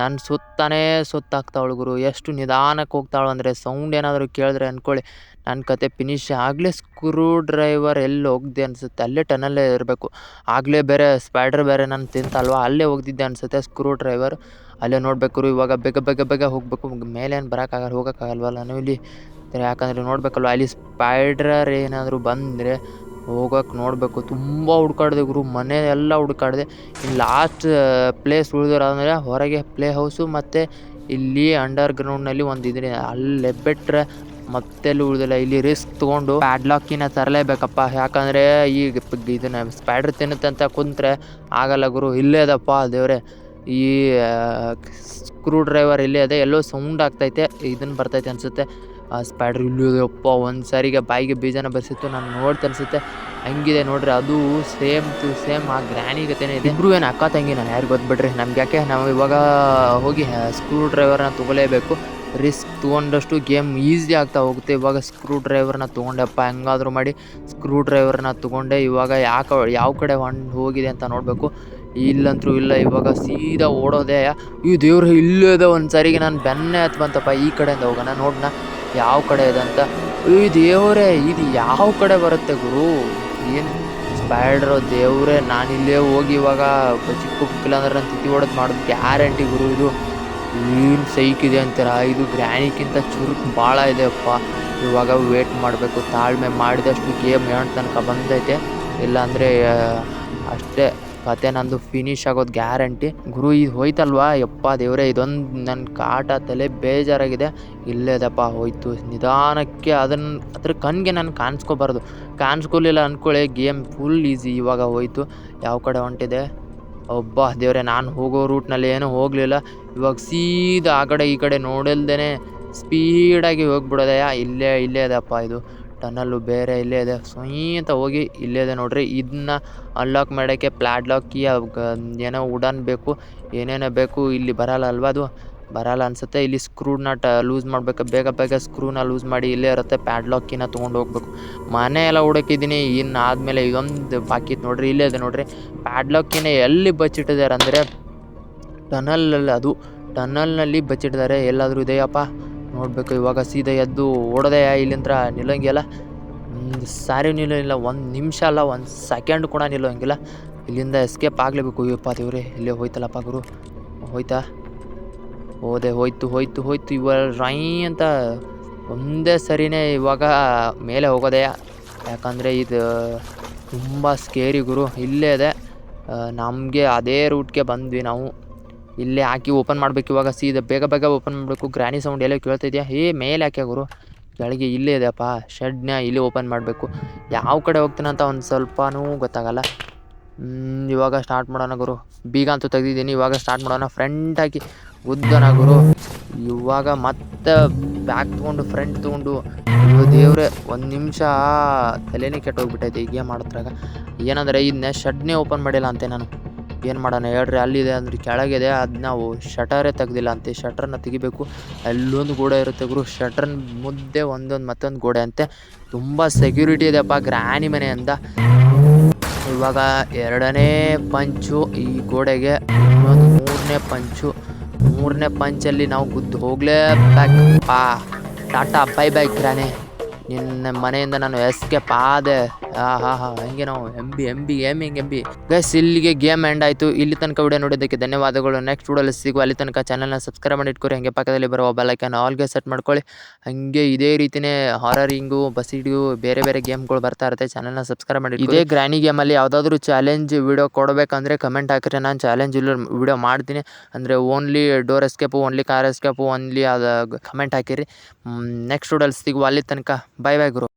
ನನ್ನ ಸುತ್ತಾನೇ ಸುತ್ತಾಕ್ತಾವಳು ಗುರು. ಎಷ್ಟು ನಿಧಾನಕ್ಕೆ ಹೋಗ್ತಾಳು ಅಂದರೆ ಸೌಂಡ್ ಏನಾದರೂ ಕೇಳಿದ್ರೆ ಅಂದ್ಕೊಳ್ಳಿ ನನ್ನ ಕತೆ ಫಿನಿಶ್ ಆಗಲೇ ಸ್ಕ್ರೂ ಡ್ರೈವರ್ ಎಲ್ಲಿ ಹೋಗ್ದೆ ಅನಿಸುತ್ತೆ. ಅಲ್ಲೇ ಟನಲ್ಲೇ ಇರಬೇಕು. ಆಗಲೇ ಬೇರೆ ಸ್ಪೈಡ್ರ್ ಬೇರೆ ನಾನು ತಿಂತಲ್ವಾ? ಅಲ್ಲೇ ಹೋಗ್ದಿದ್ದೆ ಅನಿಸುತ್ತೆ ಸ್ಕ್ರೂ ಡ್ರೈವರ್ ಅಲ್ಲೇ ನೋಡ್ಬೇಕು ಇವಾಗ ಬೇಗ ಬೇಗ ಬೇಗ ಹೋಗಬೇಕು. ಮೇಲೇನು ಬರೋಕ್ಕಾಗಲ್ಲ ಹೋಗೋಕ್ಕಾಗಲ್ವಲ್ಲ ನಾವು ಇಲ್ಲಿ ಯಾಕಂದರೆ ನೋಡಬೇಕಲ್ವ? ಅಲ್ಲಿ ಸ್ಪೈಡ್ರರ್ ಏನಾದರೂ ಬಂದರೆ ಹೋಗೋಕೆ ನೋಡಬೇಕು. ತುಂಬ ಹುಡ್ಕಾಡ್ದೆ ಗುರು ಮನೆ ಎಲ್ಲ ಹುಡ್ಕಾಡ್ದೆ ಇನ್ನು ಲಾಸ್ಟ್ ಪ್ಲೇಸ್ ಉಳಿದಿರೋದಂದರೆ ಹೊರಗೆ ಪ್ಲೇ ಹೌಸು ಮತ್ತು ಇಲ್ಲಿ ಅಂಡರ್ ಗ್ರೌಂಡ್ನಲ್ಲಿ ಒಂದು ಇದ್ರೆ. ಅಲ್ಲೇ ಬಿಟ್ಟರೆ ಮತ್ತೆಲ್ಲೂ ಉಳಿದಿಲ್ಲ. ಇಲ್ಲಿ ರಿಸ್ಕ್ ತೊಗೊಂಡು ಪ್ಯಾಡ್ಲಾಕಿನ ತರಲೇಬೇಕಪ್ಪ. ಯಾಕಂದರೆ ಈಗ ಇದನ್ನು ಇದನ್ನ ಸ್ಪೈಡ್ರ್ ತಿನ್ನುತ್ತೆ ಅಂತ ಕುಂತ್ರೆ ಆಗಲ್ಲ ಗುರು. ಇಲ್ಲೇ ಅದಪ್ಪ ದೇವ್ರೆ. ಈ ಸ್ಕ್ರೂ ಡ್ರೈವರ್ ಇಲ್ಲೇ ಅದೇ ಎಲ್ಲೋ ಸೌಂಡ್ ಆಗ್ತೈತೆ. ಇದನ್ನು ಬರ್ತೈತೆ ಅನಿಸುತ್ತೆ. ಆ ಸ್ಪೈಡ್ರ್ ಇಲ್ಲೂ ಇದೆಯಪ್ಪ ಒಂದು ಸಾರಿಗೆ ಬಾಯಿಗೆ ಬೀಜನ ಬರ್ಸಿತ್ತು, ನಾನು ನೋಡ್ತಾ ಅನಿಸುತ್ತೆ. ಹಂಗಿದೆ ನೋಡ್ರಿ, ಅದು ಸೇಮ್ ಟು ಸೇಮ್ ಆ ಗ್ರ್ಯಾನಿ ಗತೆನೇ ಇದೆ. ಇಬ್ರು ಏನು ಅಕ್ಕ ತಂಗಿ ನಾನು ಯಾರು ಗೊತ್ಬಿಡ್ರಿ ನಮ್ಗೆ ಯಾಕೆ ನಾವು ಇವಾಗ ಹೋಗಿ ಸ್ಕ್ರೂ ಡ್ರೈವರ್ನ ತೊಗೊಲೇಬೇಕು. ರಿಸ್ಕ್ ತೊಗೊಂಡಷ್ಟು ಗೇಮ್ ಈಸಿ ಆಗ್ತಾ ಹೋಗುತ್ತೆ. ಇವಾಗ ಸ್ಕ್ರೂ ಡ್ರೈವರ್ನ ತೊಗೊಂಡೆಪ್ಪ, ಹೆಂಗಾದ್ರೂ ಮಾಡಿ ಸ್ಕ್ರೂ ಡ್ರೈವರ್ನ ತೊಗೊಂಡೆ. ಇವಾಗ ಯಾಕೆ, ಯಾವ ಕಡೆ ಹೊಂಡ್ ಹೋಗಿದೆ ಅಂತ ನೋಡಬೇಕು. ಇಲ್ಲಂತರೂ ಇಲ್ಲ, ಇವಾಗ ಸೀದಾ ಓಡೋದೆ. ಈ ದೇವ್ರು, ಇಲ್ಲೇ ಇದೆ ಒಂದು ಸಾರಿಗೆ ನಾನು ಬೆನ್ನೆ ಹತ್ ಬಂತಪ್ಪ, ಈ ಕಡೆಯಿಂದ ಹೋಗೋಣ ನೋಡೋಣ ಯಾವ ಕಡೆ ಇದೆ ಅಂತ? ಈ ದೇವರೇ, ಇದು ಯಾವ ಕಡೆ ಬರುತ್ತೆ ಗುರು? ಏನು? ಸ್ಪೈಡ್ರು ದೇವರೇ ಇಲ್ಲೇ ಹೋಗಿ ಇವಾಗ ಚಿಕ್ಕ ಪುಕ್ಕಿಲ್ಲ ಅಂದ್ರೆ ನಾನು ತಿಥಿ ಹೊಡೆದು ಮಾಡೋದು ಗ್ಯಾರಂಟಿ ಗುರು ಇದು. ಏನು ಇದೆ ಅಂತಾರ? ಇದು ಗ್ರ್ಯಾನಿಕ್ಕಿಂತ ಚುರುಕು ಭಾಳ ಇದೆ ಅಪ್ಪ ಇವಾಗ ವೇಟ್ ಮಾಡಬೇಕು. ತಾಳ್ಮೆ ಮಾಡಿದಷ್ಟು ಗೇಮ್ ಏನು ತನಕ ಬಂದೈತೆ. ಇಲ್ಲಾಂದರೆ ಅಷ್ಟೇ. ಕತೆ ನಂದು ಫಿನಿಶ್ ಆಗೋದು ಗ್ಯಾರಂಟಿ ಗುರು, ಇದು ಹೋಯ್ತಲ್ವಾ? ಯಪ್ಪ ದೇವ್ರೆ, ಇದೊಂದು ನನ್ನ ಕಾಟ ತಲೆ ಬೇಜಾರಾಗಿದೆ. ಇಲ್ಲೇದಪ್ಪ, ಹೋಯ್ತು. ನಿಧಾನಕ್ಕೆ ಅದನ್ನು ಅದ್ರ ಕಣ್ಣಿಗೆ ನಾನು ಕಾಣಿಸ್ಕೋಬಾರ್ದು. ಕಾಣಿಸ್ಕೊಲಿಲ್ಲ ಅಂದ್ಕೊಳ್ಳಿ ಗೇಮ್ ಫುಲ್ ಈಸಿ ಇವಾಗ ಹೋಯ್ತು. ಯಾವ ಕಡೆ ಹೊಂಟಿದೆ? ಒಬ್ಬ ದೇವ್ರೆ, ನಾನು ಹೋಗೋ ರೂಟ್ನಲ್ಲಿ ಏನೂ ಹೋಗಲಿಲ್ಲ. ಇವಾಗ ಸೀದಾ ಆ ಕಡೆ ಈ ಕಡೆ ನೋಡಲ್ದೇ ಸ್ಪೀಡಾಗಿ ಹೋಗ್ಬಿಡೋದಯ್ಯ ಇಲ್ಲೇ ಇಲ್ಲೇ ಅದಪ್ಪ ಇದು. ಟನಲ್ಲು ಬೇರೆ ಇಲ್ಲೇ ಇದೆ. ಸೊಯ್ ಹೋಗಿ ಇಲ್ಲೇ ಇದೆ ನೋಡ್ರಿ. ಇದನ್ನ ಅನ್ಲಾಕ್ ಮಾಡೋಕ್ಕೆ ಪ್ಲಾಡ್ಲಾಕ್ ಕೀ ಏನೋ ಉಡನ್ ಬೇಕು, ಏನೇನೋ ಬೇಕು, ಇಲ್ಲಿ ಬರಲ್ಲ ಅಲ್ವಾ ಅದು? ಬರಲ್ಲ ಅನ್ಸುತ್ತೆ. ಇಲ್ಲಿ ಸ್ಕ್ರೂನ ಟ ಲೂಸ್ ಮಾಡಬೇಕು. ಬೇಗ ಬೇಗ ಸ್ಕ್ರೂನ ಲೂಸ್ ಮಾಡಿ ಇಲ್ಲೇ ಇರುತ್ತೆ ಕೀನ ತೊಗೊಂಡು ಹೋಗ್ಬೇಕು. ಮನೆ ಎಲ್ಲ ಹುಡುಕಿದ್ದೀನಿ ಇನ್ನು ಆದಮೇಲೆ ಇದೊಂದು ಬಾಕಿ ನೋಡ್ರಿ. ಇಲ್ಲೇ ಇದೆ ನೋಡ್ರಿ. ಕೀನ ಎಲ್ಲಿ ಬಚ್ಚಿಟ್ಟಿದ್ದಾರೆ ಅಂದರೆ ಟನಲಲ್ಲಿ ಅದು ಟನಲ್ನಲ್ಲಿ ಬಚ್ಚಿಟ್ಟಿದ್ದಾರೆ. ಎಲ್ಲಾದರೂ ಇದೆಯಪ್ಪ? ನೋಡಬೇಕು, ಇವಾಗ ಸೀದಾ ಎದ್ದು ಓಡೋದೆ ಇಲ್ಲಿಂದ್ರ ನಿಲ್ಲಂಗಿಲ್ಲ. ಸಾರಿ ನಿಲ್ಲಂಗಿಲ್ಲ, ಒಂದು ನಿಮಿಷ ಅಲ್ಲ, ಒಂದು ಸೆಕೆಂಡ್ ಕೂಡ ನಿಲ್ಲೋಂಗಿಲ್ಲ. ಇಲ್ಲಿಂದ ಎಸ್ಕೇಪ್ ಆಗಲೇಬೇಕು, ಅಯ್ಯಪ್ಪ ದೇವ್ರಿ. ಇಲ್ಲೇ ಹೋಯ್ತಲ್ಲಪ್ಪ ಗುರು. ಹೋಯ್ತಾ? ಹೋದೆ, ಹೋಯ್ತು ಹೋಯ್ತು ಹೋಯ್ತು. ಇವಾಗ ರೈ ಅಂತ ಒಂದೇ ಸರಿನೇ ಇವಾಗ ಮೇಲೆ ಹೋಗೋದೆ. ಯಾಕಂದರೆ ಇದು ತುಂಬ ಸ್ಕೇರಿ ಗುರು. ಇಲ್ಲೇ ಇದೆ. ನಮಗೆ ಅದೇ ರೂಟ್ಗೆ ಬಂದ್ವಿ ನಾವು. ಇಲ್ಲೇ ಹಾಕಿ ಓಪನ್ ಮಾಡಬೇಕು. ಇವಾಗ ಸೀದಾ ಬೇಗ ಬೇಗ ಓಪನ್ ಮಾಡಬೇಕು. ಗ್ರ್ಯಾನಿ ಸೌಂಡ್ ಎಲ್ಲೋ ಕೇಳ್ತಿದ್ಯಾ? ಏ ಮೇಲೆ ಯಾಕೆ ಗುರು. ಕೆಳಗೆ ಇಲ್ಲೇ ಇದೆಯಪ್ಪ. ಶೆಡ್ನ ಇಲ್ಲಿ ಓಪನ್ ಮಾಡಬೇಕು. ಯಾವ ಕಡೆ ಹೋಗ್ತೀನಂತ ಒಂದು ಸ್ವಲ್ಪನೂ ಗೊತ್ತಾಗಲ್ಲ. ಇವಾಗ ಸ್ಟಾರ್ಟ್ ಮಾಡೋಣ ಗುರು. ಬೀಗ ಅಂತೂ ತೆಗ್ದಿದ್ದೀನಿ. ಇವಾಗ ಸ್ಟಾರ್ಟ್ ಮಾಡೋಣ. ಫ್ರಂಟ್ ಹಾಕಿ ಉದ್ದನ ಗುರು. ಇವಾಗ ಮತ್ತೆ ಬ್ಯಾಕ್ ತೊಗೊಂಡು ಫ್ರಂಟ್ ತೊಗೊಂಡು. ದೇವರೇ ದೇವ್ರೆ, ಒಂದು ನಿಮಿಷ ತಲೆನೇ ಕೆಟ್ಟೋಗ್ಬಿಟ್ಟೈತೆ. ಈಗ ಮಾಡೋದ್ರಾಗ. ಏನಂದರೆ ಇದನ್ನ ಶಡ್ನೇ ಓಪನ್ ಮಾಡಿಲ್ಲ ಅಂತೆ ನಾನು. ಏನು ಮಾಡೋಣ? ಹೇಳ್ರಿ, ಅಲ್ಲಿದೆ ಅಂದ್ರೆ ಕೆಳಗಿದೆ. ಅದು ನಾವು ಶಟರೇ ತೆಗ್ದಿಲ್ಲ ಅಂತೆ. ಶಟ್ರನ್ನ ತೆಗಿಬೇಕು. ಅಲ್ಲೊಂದು ಗೋಡೆ ಇರುತ್ತೆ ಗುರು. ಶಟ್ರನ್ ಮುದ್ದೆ ಒಂದೊಂದು ಮತ್ತೊಂದು ಗೋಡೆ ಅಂತೆ. ತುಂಬ ಸೆಕ್ಯೂರಿಟಿ ಇದೆಯಪ್ಪ ಗ್ರಾನಿ ಮನೆ ಅಂತ. ಇವಾಗ ಎರಡನೇ ಪಂಚು ಈ ಗೋಡೆಗೆ, ಇನ್ನೊಂದು ಮೂರನೇ ಪಂಚು. ಮೂರನೇ ಪಂಚಲ್ಲಿ ನಾವು ಗುದ್ದು ಹೋಗ್ಲೇಬೇಕಪ್ಪ ಟಾಟಾ ಬೈ ಬೈ ಗ್ರಾನೆ ನಿನ್ನ ಮನೆಯಿಂದ ನಾನು ಎಸ್ಕೇಪ್ ಆದೆ. ಹಾ ಹಾ ಹಾ, ಹಂಗೆ ನಾವು M B M B gaming M B guys ಇಲ್ಲಿಗೆ ಗೇಮ್ ಎಂಡ್ ಆಯಿತು. ಇಲ್ಲಿ ತನಕ ವಿಡಿಯೋ ನೋಡಿದ್ದಕ್ಕೆ ಧನ್ಯವಾದಗಳು. ನೆಕ್ಸ್ಟ್ ವಿಡಿಯೋಲ್ಲಿ ಸಿಗುವ, ಅಲ್ಲಿ ತನಕ ಚಾನಲ್ನ ಸಬ್ಸ್ಕ್ರೈಬ್ ಮಾಡಿ ಇಟ್ಕೊರಿ. ಹಾಗೆ ಪಕ್ಕದಲ್ಲಿ ಬರುವ ಬೆಲ್ಲೈಕನ್ ಆಲ್ಗೆ ಸೆಟ್ ಮಾಡ್ಕೊಳ್ಳಿ. ಹಾಗೆ ಇದೇ ರೀತಿನೇ ಹಾರರಿಂಗು ಬಸಿಡಿಯು ಬೇರೆ ಬೇರೆ ಗೇಮ್ಗಳು ಬರ್ತಾ ಇರುತ್ತೆ. ಚಾನಲ್ನ ಸಬ್ಸ್ಕ್ರೈಬ್ ಮಾಡಿ ಇದೇ ಗ್ರಾನಿ ಗೇಮಲ್ಲಿ ಯಾವುದಾದ್ರೂ ಚಾಲೆಂಜ್ ವಿಡಿಯೋ ಕೊಡಬೇಕಂದ್ರೆ ಕಮೆಂಟ್ ಹಾಕಿದ್ರೆ ನಾನು ಚಾಲೆಂಜ್ ಇಲ್ಲ ವಿಡಿಯೋ ಮಾಡ್ತೀನಿ. ಅಂದರೆ only door escape only car escape only ಅದು ಕಮೆಂಟ್ ಹಾಕಿರಿ. ನೆಕ್ಸ್ಟ್ ವಿಡಿಯೋಲ್ಲಿ ಸಿಗುವ, ಅಲ್ಲಿ ತನಕ. ಬೈ ಬೈ ಗುರು